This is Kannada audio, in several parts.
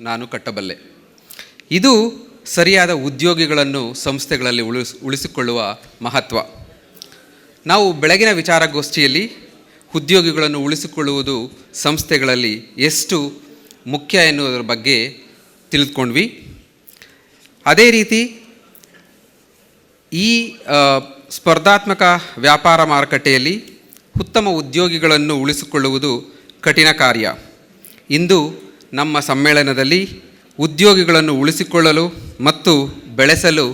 ನಾನು ಕಟ್ಟಬಲ್ಲೆ. ಇದು ಸರಿಯಾದ ಉದ್ಯೋಗಿಗಳನ್ನು ಸಂಸ್ಥೆಗಳಲ್ಲಿ ಉಳಿಸ್, ಉಳಿಸಿಕೊಳ್ಳುವ ಮಹತ್ವ. ನಾವು ಬೆಳಗಿನ ವಿಚಾರಗೋಷ್ಠಿಯಲ್ಲಿ ಉದ್ಯೋಗಿಗಳನ್ನು ಉಳಿಸಿಕೊಳ್ಳುವುದು ಸಂಸ್ಥೆಗಳಲ್ಲಿ ಎಷ್ಟು ಮುಖ್ಯ ಎನ್ನುವುದರ ಬಗ್ಗೆ ತಿಳಿದುಕೊಂಡ್ವಿ. ಅದೇ ರೀತಿ ಈ ಸ್ಪರ್ಧಾತ್ಮಕ ವ್ಯಾಪಾರ ಮಾರುಕಟ್ಟೆಯಲ್ಲಿ ಉತ್ತಮ ಉದ್ಯೋಗಿಗಳನ್ನು ಉಳಿಸಿಕೊಳ್ಳುವುದು ಕಠಿಣ ಕಾರ್ಯ. ಇಂದು ನಮ್ಮ ಸಮ್ಮೇಳನದಲ್ಲಿ ಉದ್ಯೋಗಿಗಳನ್ನು ಉಳಿಸಿಕೊಳ್ಳಲು ಮತ್ತು ಬೆಳೆಸಲು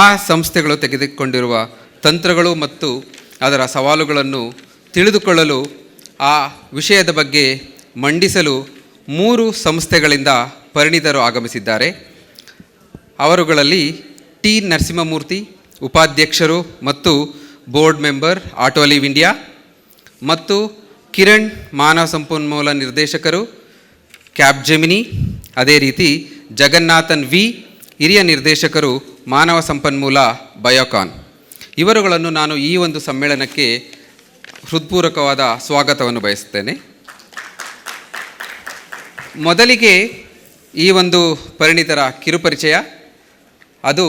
ಆ ಸಂಸ್ಥೆಗಳು ತೆಗೆದುಕೊಂಡಿರುವ ತಂತ್ರಗಳು ಮತ್ತು ಅದರ ಸವಾಲುಗಳನ್ನು ತಿಳಿದುಕೊಳ್ಳಲು ಆ ವಿಷಯದ ಬಗ್ಗೆ ಮಂಡಿಸಲು ಮೂರು ಸಂಸ್ಥೆಗಳಿಂದ ಪರಿಣಿತರು ಆಗಮಿಸಿದ್ದಾರೆ. ಅವರುಗಳಲ್ಲಿ ಟಿ ನರಸಿಂಹಮೂರ್ತಿ, ಉಪಾಧ್ಯಕ್ಷರು ಮತ್ತು ಬೋರ್ಡ್ ಮೆಂಬರ್ ಆಟೋಲಿವ್ ಇಂಡಿಯಾ ಮತ್ತು ಕಿರಣ್ ಮಾನವ ಸಂಪನ್ಮೂಲ ನಿರ್ದೇಶಕರು ಕ್ಯಾಬ್ಜೆಮಿನಿ ಅದೇ ರೀತಿ ಜಗನ್ನಾಥನ್ ವಿ, ಹಿರಿಯ ನಿರ್ದೇಶಕರು ಮಾನವ ಸಂಪನ್ಮೂಲ ಬಯೋಕಾನ್. ಇವರುಗಳನ್ನು ನಾನು ಈ ಒಂದು ಸಮ್ಮೇಳನಕ್ಕೆ ಹೃತ್ಪೂರ್ವಕವಾದ ಸ್ವಾಗತವನ್ನು ಬಯಸುತ್ತೇನೆ. ಮೊದಲಿಗೆ ಈ ಒಂದು ಪರಿಣಿತರ ಕಿರುಪರಿಚಯ, ಅದು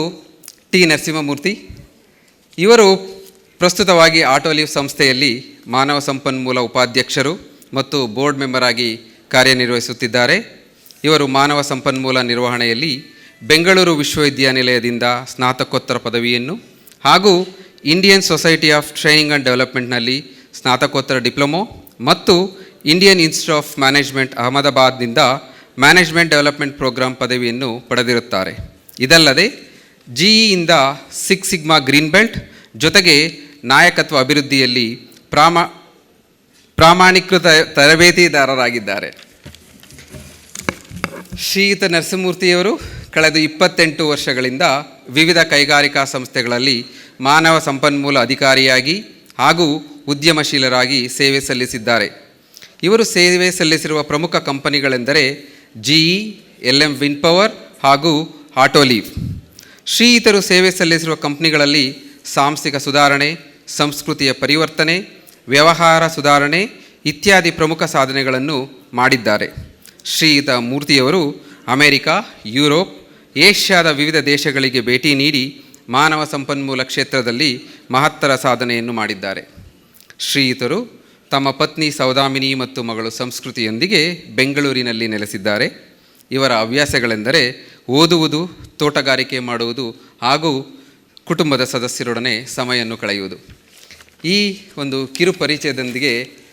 ಟಿ ನರಸಿಂಹಮೂರ್ತಿ. ಇವರು ಪ್ರಸ್ತುತವಾಗಿ ಆಟೋಲಿವ್ ಸಂಸ್ಥೆಯಲ್ಲಿ ಮಾನವ ಸಂಪನ್ಮೂಲ ಉಪಾಧ್ಯಕ್ಷರು ಮತ್ತು ಬೋರ್ಡ್ ಮೆಂಬರಾಗಿ ಕಾರ್ಯನಿರ್ವಹಿಸುತ್ತಿದ್ದಾರೆ. ಇವರು ಮಾನವ ಸಂಪನ್ಮೂಲ ನಿರ್ವಹಣೆಯಲ್ಲಿ ಬೆಂಗಳೂರು ವಿಶ್ವವಿದ್ಯಾನಿಲಯದಿಂದ ಸ್ನಾತಕೋತ್ತರ ಪದವಿಯನ್ನು ಹಾಗೂ Indian society of training and ಡೆವಲಪ್ಮೆಂಟ್ನಲ್ಲಿ ಸ್ನಾತಕೋತ್ತರ ಡಿಪ್ಲೊಮೊ ಮತ್ತು ಇಂಡಿಯನ್ ಇನ್ಸ್ಟಿಟ್ಯೂಟ್ ಆಫ್ ಮ್ಯಾನೇಜ್ಮೆಂಟ್ ಅಹಮದಾಬಾದ್ನಿಂದ ಮ್ಯಾನೇಜ್ಮೆಂಟ್ ಡೆವಲಪ್ಮೆಂಟ್ ಪ್ರೋಗ್ರಾಂ ಪದವಿಯನ್ನು ಪಡೆದಿರುತ್ತಾರೆ. ಇದಲ್ಲದೆ ಜಿಇಯಿಂದ ಸಿಕ್ಸ್ ಸಿಗ್ಮಾ ಗ್ರೀನ್ ಬೆಲ್ಟ್ ಜೊತೆಗೆ ನಾಯಕತ್ವ ಅಭಿವೃದ್ಧಿಯಲ್ಲಿ ಪ್ರಾಮ, ಪ್ರಾಮಾಣೀಕೃತ ತರಬೇತಿದಾರರಾಗಿದ್ದಾರೆ. ಶ್ರೀಯುತ ನರಸಿಂಹಮೂರ್ತಿಯವರು ಕಳೆದ ಇಪ್ಪತ್ತೆಂಟು ವರ್ಷಗಳಿಂದ ವಿವಿಧ ಕೈಗಾರಿಕಾ ಸಂಸ್ಥೆಗಳಲ್ಲಿ ಮಾನವ ಸಂಪನ್ಮೂಲ ಅಧಿಕಾರಿಯಾಗಿ ಹಾಗೂ ಉದ್ಯಮಶೀಲರಾಗಿ ಸೇವೆ ಸಲ್ಲಿಸಿದ್ದಾರೆ. ಇವರು ಸೇವೆ ಸಲ್ಲಿಸಿರುವ ಪ್ರಮುಖ ಕಂಪನಿಗಳೆಂದರೆ GE L M wind power ಹಾಗೂ ಆಟೋಲೀವ್. ಶ್ರೀಯುತರು ಸೇವೆ ಸಲ್ಲಿಸಿರುವ ಕಂಪನಿಗಳಲ್ಲಿ ಸಾಂಸ್ಥಿಕ ಸುಧಾರಣೆ, ಸಂಸ್ಕೃತಿಯ ಪರಿವರ್ತನೆ, ವ್ಯವಹಾರ ಸುಧಾರಣೆ ಇತ್ಯಾದಿ ಪ್ರಮುಖ ಸಾಧನೆಗಳನ್ನು ಮಾಡಿದ್ದಾರೆ. ಶ್ರೀಯುತ ಮೂರ್ತಿಯವರು ಅಮೆರಿಕಾ, ಯುರೋಪ್, ಏಷ್ಯಾದ ವಿವಿಧ ದೇಶಗಳಿಗೆ ಭೇಟಿ ನೀಡಿ ಮಾನವ ಸಂಪನ್ಮೂಲ ಕ್ಷೇತ್ರದಲ್ಲಿ ಮಹತ್ತರ ಸಾಧನೆಯನ್ನು ಮಾಡಿದ್ದಾರೆ. ಶ್ರೀಯುತರು ತಮ್ಮ ಪತ್ನಿ ಸೌದಾಮಿನಿ ಮತ್ತು ಮಗಳು ಸಂಸ್ಕೃತಿಯೊಂದಿಗೆ ಬೆಂಗಳೂರಿನಲ್ಲಿ ನೆಲೆಸಿದ್ದಾರೆ. ಇವರ ಹವ್ಯಾಸಗಳೆಂದರೆ ಓದುವುದು, ತೋಟಗಾರಿಕೆ ಮಾಡುವುದು ಹಾಗೂ ಕುಟುಂಬದ ಸದಸ್ಯರೊಡನೆ ಸಮಯವನ್ನು ಕಳೆಯುವುದು. ಈ ಒಂದು ಕಿರು ಪರಿಚಯದೊಂದಿಗೆ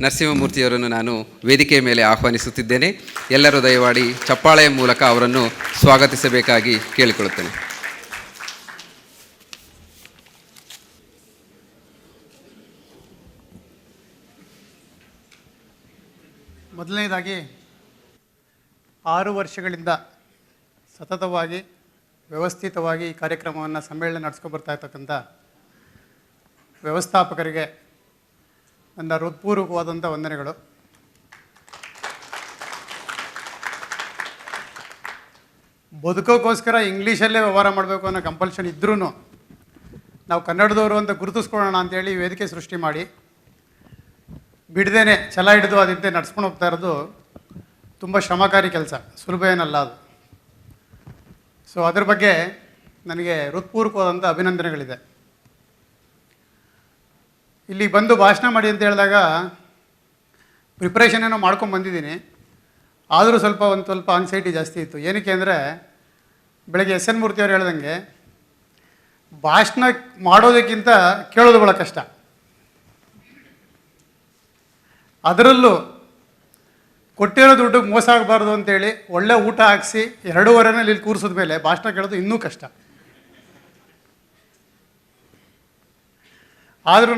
ನರಸಿಂಹಮೂರ್ತಿಯವರನ್ನು ನಾನು ವೇದಿಕೆ ಮೇಲೆ ಆಹ್ವಾನಿಸುತ್ತಿದ್ದೇನೆ. ಎಲ್ಲರೂ ದಯಮಾಡಿ ಚಪ್ಪಾಳೆಯ ಮೂಲಕ ಅವರನ್ನು ಸ್ವಾಗತಿಸಬೇಕಾಗಿ ಕೇಳಿಕೊಳ್ಳುತ್ತೇನೆ. ಮೊದಲನೇದಾಗಿ, ಆರು ವರ್ಷಗಳಿಂದ ಸತತವಾಗಿ, ವ್ಯವಸ್ಥಿತವಾಗಿ ಈ ಕಾರ್ಯಕ್ರಮವನ್ನು ಸಮ್ಮೇಳನ ನಡೆಸ್ಕೊಬರ್ತಾ ಇರ್ತಕ್ಕಂಥ ವ್ಯವಸ್ಥಾಪಕರಿಗೆ ನನ್ನ ಹೃತ್ಪೂರ್ವಕವಾದಂಥ ವಂದನೆಗಳು. ಬದುಕೋಕ್ಕೋಸ್ಕರ ಇಂಗ್ಲೀಷಲ್ಲೇ ವ್ಯವಹಾರ ಮಾಡಬೇಕು ಅನ್ನೋ ಕಂಪಲ್ಷನ್ ಇದ್ರೂ ನಾವು ಕನ್ನಡದವರು ಅಂತ ಗುರುತಿಸ್ಕೊಳ್ಳೋಣ ಅಂತೇಳಿ ವೇದಿಕೆ ಸೃಷ್ಟಿ ಮಾಡಿ. ಬಿಡದೇನೆ ಛಲ ಹಿಡಿದು ಅದಂತೆ ನಡ್ಸ್ಕೊಂಡು ಹೋಗ್ತಾ ಇರೋದು ತುಂಬ ಶ್ರಮಕಾರಿ ಕೆಲಸ, ಸುಲಭ ಏನಲ್ಲ ಅದು. ಸೊ ಅದ್ರ ಬಗ್ಗೆ ನನಗೆ ಹೃತ್ಪೂರ್ವಕವಾದಂಥ ಅಭಿನಂದನೆಗಳಿದೆ. ಇಲ್ಲಿಗೆ ಬಂದು ಭಾಷಣ ಮಾಡಿ ಅಂತ ಹೇಳಿದಾಗ ಪ್ರಿಪ್ರೇಷನ್ ಏನೋ ಮಾಡ್ಕೊಂಡು ಬಂದಿದ್ದೀನಿ. ಆದರೂ ಸ್ವಲ್ಪ ಒಂದು ಸ್ವಲ್ಪ ಆನ್ಸೈಟಿ ಜಾಸ್ತಿ ಇತ್ತು. ಏನಕ್ಕೆ ಅಂದರೆ ಬೆಳಗ್ಗೆ ಎಸ್ ಎನ್ ಮೂರ್ತಿ ಅವ್ರು ಹೇಳ್ದಂಗೆ ಭಾಷಣ ಮಾಡೋದಕ್ಕಿಂತ ಕೇಳೋದು ಭಾಳ ಕಷ್ಟ. ಅದರಲ್ಲೂ ಕೊಟ್ಟಿರೋ ದುಡ್ಡು ಮೋಸ ಆಗಬಾರ್ದು ಅಂತೇಳಿ ಒಳ್ಳೆ ಊಟ ಹಾಕಿಸಿ ಎರಡೂವರೆನಲ್ಲಿ ಇಲ್ಲಿ ಕೂರಿಸಿದ ಮೇಲೆ ಭಾಷಣ ಕೇಳೋದು ಇನ್ನೂ ಕಷ್ಟ. ಆದ್ರೂ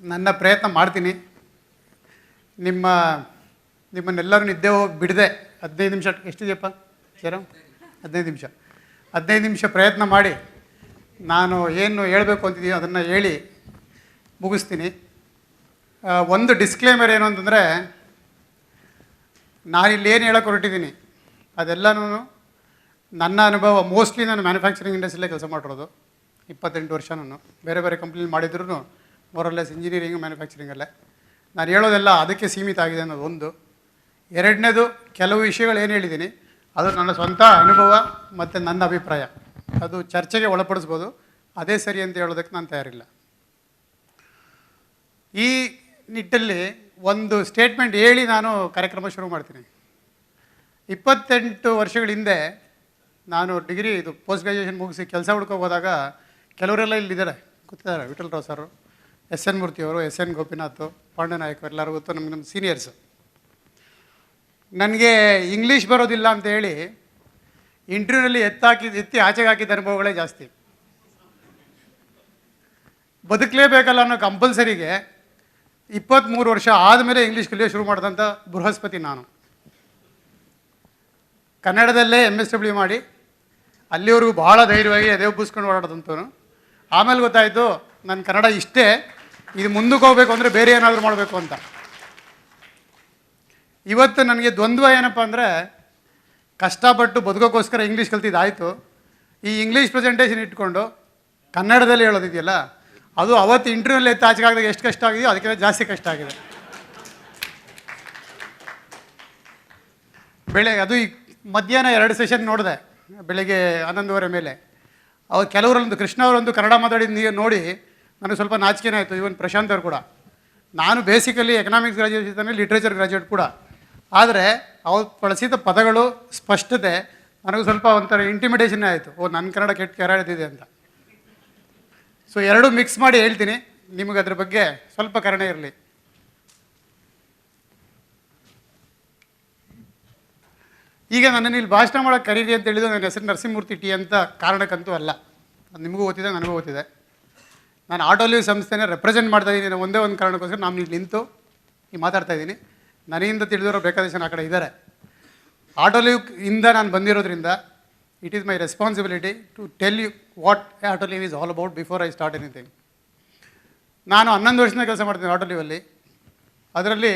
ನನ್ನ ಪ್ರಯತ್ನ ಮಾಡ್ತೀನಿ. ನಿಮ್ಮ, ನಿಮ್ಮನ್ನೆಲ್ಲರೂ ನಿದ್ದೆ ಹೋಗಿ ಬಿಡದೆ. ಹದಿನೈದು ನಿಮಿಷ, ಎಷ್ಟಿದೆಯಪ್ಪ? ಸರ ಹದಿನೈದು ನಿಮಿಷ. ಹದಿನೈದು ನಿಮಿಷ ಪ್ರಯತ್ನ ಮಾಡಿ, ನಾನು ಏನು ಹೇಳಬೇಕು ಅಂತಿದ್ದೀವಿ ಅದನ್ನು ಹೇಳಿ ಮುಗಿಸ್ತೀನಿ. ಒಂದು ಡಿಸ್ಕ್ಲೇಮರ್ ಏನು ಅಂತಂದರೆ, ನಾನಿಲ್ಲಿ ಏನು ಹೇಳಕ್ಕೆ ಹೊರಟಿದ್ದೀನಿ, ಅದೆಲ್ಲನೂ ನನ್ನ ಅನುಭವ ಮೋಸ್ಟ್ಲಿ ನಾನು ಮ್ಯಾನುಫ್ಯಾಕ್ಚರಿಂಗ್ ಇಂಡಸ್ಟ್ರಿಯಲ್ಲೇ ಕೆಲಸ ಮಾಡಿರೋದು ಇಪ್ಪತ್ತೆಂಟು ವರ್ಷ ನಾನು, ಬೇರೆ ಬೇರೆ ಕಂಪ್ನಿಲಿ ಮಾಡಿದ್ರು ಮೊರಲ್ಲೆಸ್ ಇಂಜಿನಿಯರಿಂಗ್ ಮ್ಯಾನುಫ್ಯಾಕ್ಚರಿಂಗಲ್ಲೇ ನಾನು ಹೇಳೋದೆಲ್ಲ ಅದಕ್ಕೆ ಸೀಮಿತ ಆಗಿದೆ ಅನ್ನೋದು ಒಂದು. ಎರಡನೇದು ಕೆಲವು ವಿಷಯಗಳು ಏನು ಹೇಳಿದ್ದೀನಿ, ಅದು ನನ್ನ ಸ್ವಂತ ಅನುಭವ ಮತ್ತು ನನ್ನ ಅಭಿಪ್ರಾಯ. ಅದು ಚರ್ಚೆಗೆ ಒಳಪಡಿಸ್ಬೋದು. ಅದೇ ಸರಿ ಅಂತ ಹೇಳೋದಕ್ಕೆ ನಾನು ತಯಾರಿಲ್ಲ. ಈ ನಿಟ್ಟಲ್ಲಿ ಒಂದು ಸ್ಟೇಟ್ಮೆಂಟ್ ಹೇಳಿ ನಾನು ಕಾರ್ಯಕ್ರಮ ಶುರು ಮಾಡ್ತೀನಿ. ಇಪ್ಪತ್ತೆಂಟು ವರ್ಷಗಳ ಹಿಂದೆ ನಾನು ಡಿಗ್ರಿ ಇದು ಪೋಸ್ಟ್ ಗ್ರ್ಯಾಜುಯೇಷನ್ ಮುಗಿಸಿ ಕೆಲಸ ಹುಡ್ಕೋ ಹೋದಾಗ ಕೆಲವರೆಲ್ಲ ಇಲ್ಲಿದ್ದಾರೆ. ಕೂತಿದ್ದಾರೆ ವಿಠಲ್ರಾವ್ ಸರು? ಎಸ್ ಎನ್ ಮೂರ್ತಿಯವರು ಎಸ್ ಎನ್ ಗೋಪಿನಾಥ್ ಪಾಂಡನಾಯಕ್ ಎಲ್ಲರೂ ಗೊತ್ತು, ನಮ್ಗೆ ನಮ್ಮ ಸೀನಿಯರ್ಸು ನನಗೆ ಇಂಗ್ಲೀಷ್ ಬರೋದಿಲ್ಲ ಅಂತ ಹೇಳಿ ಇಂಟರ್ವ್ಯೂನಲ್ಲಿ ಎತ್ತಾಕಿ, ಎತ್ತಿ ಆಚೆಗೆ ಹಾಕಿದ ಅನುಭವಗಳೇ ಜಾಸ್ತಿ. ಬದುಕಲೇಬೇಕಲ್ಲ ಅನ್ನೋ ಕಂಪಲ್ಸರಿಗೆ ಇಪ್ಪತ್ತ್ಮೂರು ವರ್ಷ ಆದಮೇಲೆ ಇಂಗ್ಲೀಷ್ ಕಲಿಯೋ ಶುರು ಮಾಡಿದಂಥ ಬೃಹಸ್ಪತಿ ನಾನು. ಕನ್ನಡದಲ್ಲೇ ಎಂ ಎಸ್ ಡಬ್ಲ್ಯೂ ಮಾಡಿ, ಅಲ್ಲಿವರೆಗೂ ಭಾಳ ಧೈರ್ಯವಾಗಿ ಎದೆ ಉಬ್ಬಿಸ್ಕೊಂಡು ಓಡಾಡೋದಂತವನು ಆಮೇಲೆ ಗೊತ್ತಾಯಿತು ನನ್ನ ಕನ್ನಡ ಇಷ್ಟೇ. ಇದು ಮುಂದಕ್ಕೆ ಹೋಗ್ಬೇಕು ಅಂದರೆ ಬೇರೆ ಏನಾದರೂ ಮಾಡಬೇಕು ಅಂತ. ಇವತ್ತು ನನಗೆ ದ್ವಂದ್ವ ಏನಪ್ಪ ಅಂದರೆ ಕಷ್ಟಪಟ್ಟು ಬದುಕೋಕ್ಕೋಸ್ಕರ ಇಂಗ್ಲೀಷ್ ಕಲ್ತಿದ್ದಾಯಿತು ಈ ಇಂಗ್ಲೀಷ್ ಪ್ರೆಸೆಂಟೇಷನ್ ಇಟ್ಕೊಂಡು ಕನ್ನಡದಲ್ಲಿ ಹೇಳೋದಿದೆಯಲ್ಲ, ಅದು ಅವತ್ತು ಇಂಟರ್ವ್ಯೂಲ್ಲಿ ಎತ್ತ ಆಚೆಗೆ ಹಾಕಿದಾಗ ಎಷ್ಟು ಕಷ್ಟ ಆಗಿದೆಯೋ ಅದಕ್ಕಿಂತ ಜಾಸ್ತಿ ಕಷ್ಟ ಆಗಿದೆ. ಬೆಳೆ, ಅದು ಈ ಮಧ್ಯಾಹ್ನ ಎರಡು ಸೆಷನ್ ನೋಡಿದೆ, ಬೆಳಿಗ್ಗೆ ಹನ್ನೊಂದುವರೆ ಮೇಲೆ. ಅವ್ರು ಕೆಲವರೊಂದು ಕೃಷ್ಣ ಅವರೊಂದು ಕನ್ನಡ ಮಾತಾಡಿದ ನೀವು ನೋಡಿ ನನಗೆ ಸ್ವಲ್ಪ ನಾಚಿಕೆನೇ ಆಯಿತು. ಇವನ್ ಪ್ರಶಾಂತ್ ಅವರು ಕೂಡ. ನಾನು basically economics graduation literature graduate ಕೂಡ. ಆದರೆ ಅವ್ರು ಬಳಸಿದ ಪದಗಳು ಸ್ಪಷ್ಟತೆ ನನಗೆ ಸ್ವಲ್ಪ ಒಂಥರ ಇಂಟಿಮಿಡೇಷನ್ ಆಯಿತು. ಓ ನನ್ನ ಕನ್ನಡ ಕೆಟ್ಟ ಕೆರಾಡಿದೆ ಅಂತ. ಸೊ ಎರಡೂ ಮಿಕ್ಸ್ ಮಾಡಿ ಹೇಳ್ತೀನಿ. ನಿಮಗೆ ಅದ್ರ ಬಗ್ಗೆ ಸ್ವಲ್ಪ ಕರುಣೆ ಇರಲಿ. ಈಗ ನನ್ನನ್ನು ಇಲ್ಲಿ ಭಾಷಣ ಮಾಡೋಕ್ಕೆ ಕರೀರಿ ಅಂತ ಹೇಳಿದ್ರು ನನ್ನ ಹೆಸರು ನರಸಿಂಹಮೂರ್ತಿ ಟಿ ಅಂತ ಕಾರಣಕ್ಕಂತೂ ಅಲ್ಲ. ನಿಮಗೂ ಗೊತ್ತಿದೆ, ನನಗೂ ಗೊತ್ತಿದೆ. ನಾನು ಆಟೋಲಿವ್ ಸಂಸ್ಥೆನ ರೆಪ್ರೆಸೆಂಟ್ ಮಾಡ್ತಾ ಇದ್ದೀನಿ. ಒಂದೇ ಒಂದು ಕಾರಣಕ್ಕೋಸ್ಕರ ನಾನು ಇಲ್ಲಿ ನಿಂತು ಈ ಮಾತಾಡ್ತಾ ಇದ್ದೀನಿ. ನನಗಿಂದ ತಿಳಿದಿರೋ ಬೇಕಾದಷ್ಟು ಜನ ಆ ಕಡೆ ಇದ್ದಾರೆ. ಆಟೋಲಿವ್ ಇಂದ ನಾನು ಬಂದಿರೋದ್ರಿಂದ it is my responsibility to tell you what Autoliv is all about before I start anything ನಾನು ಹನ್ನೊಂದು ವರ್ಷದಿಂದ ಕೆಲಸ ಮಾಡ್ತೀನಿ ಆಟೋಲಿವಲ್ಲಿ ಅದರಲ್ಲಿ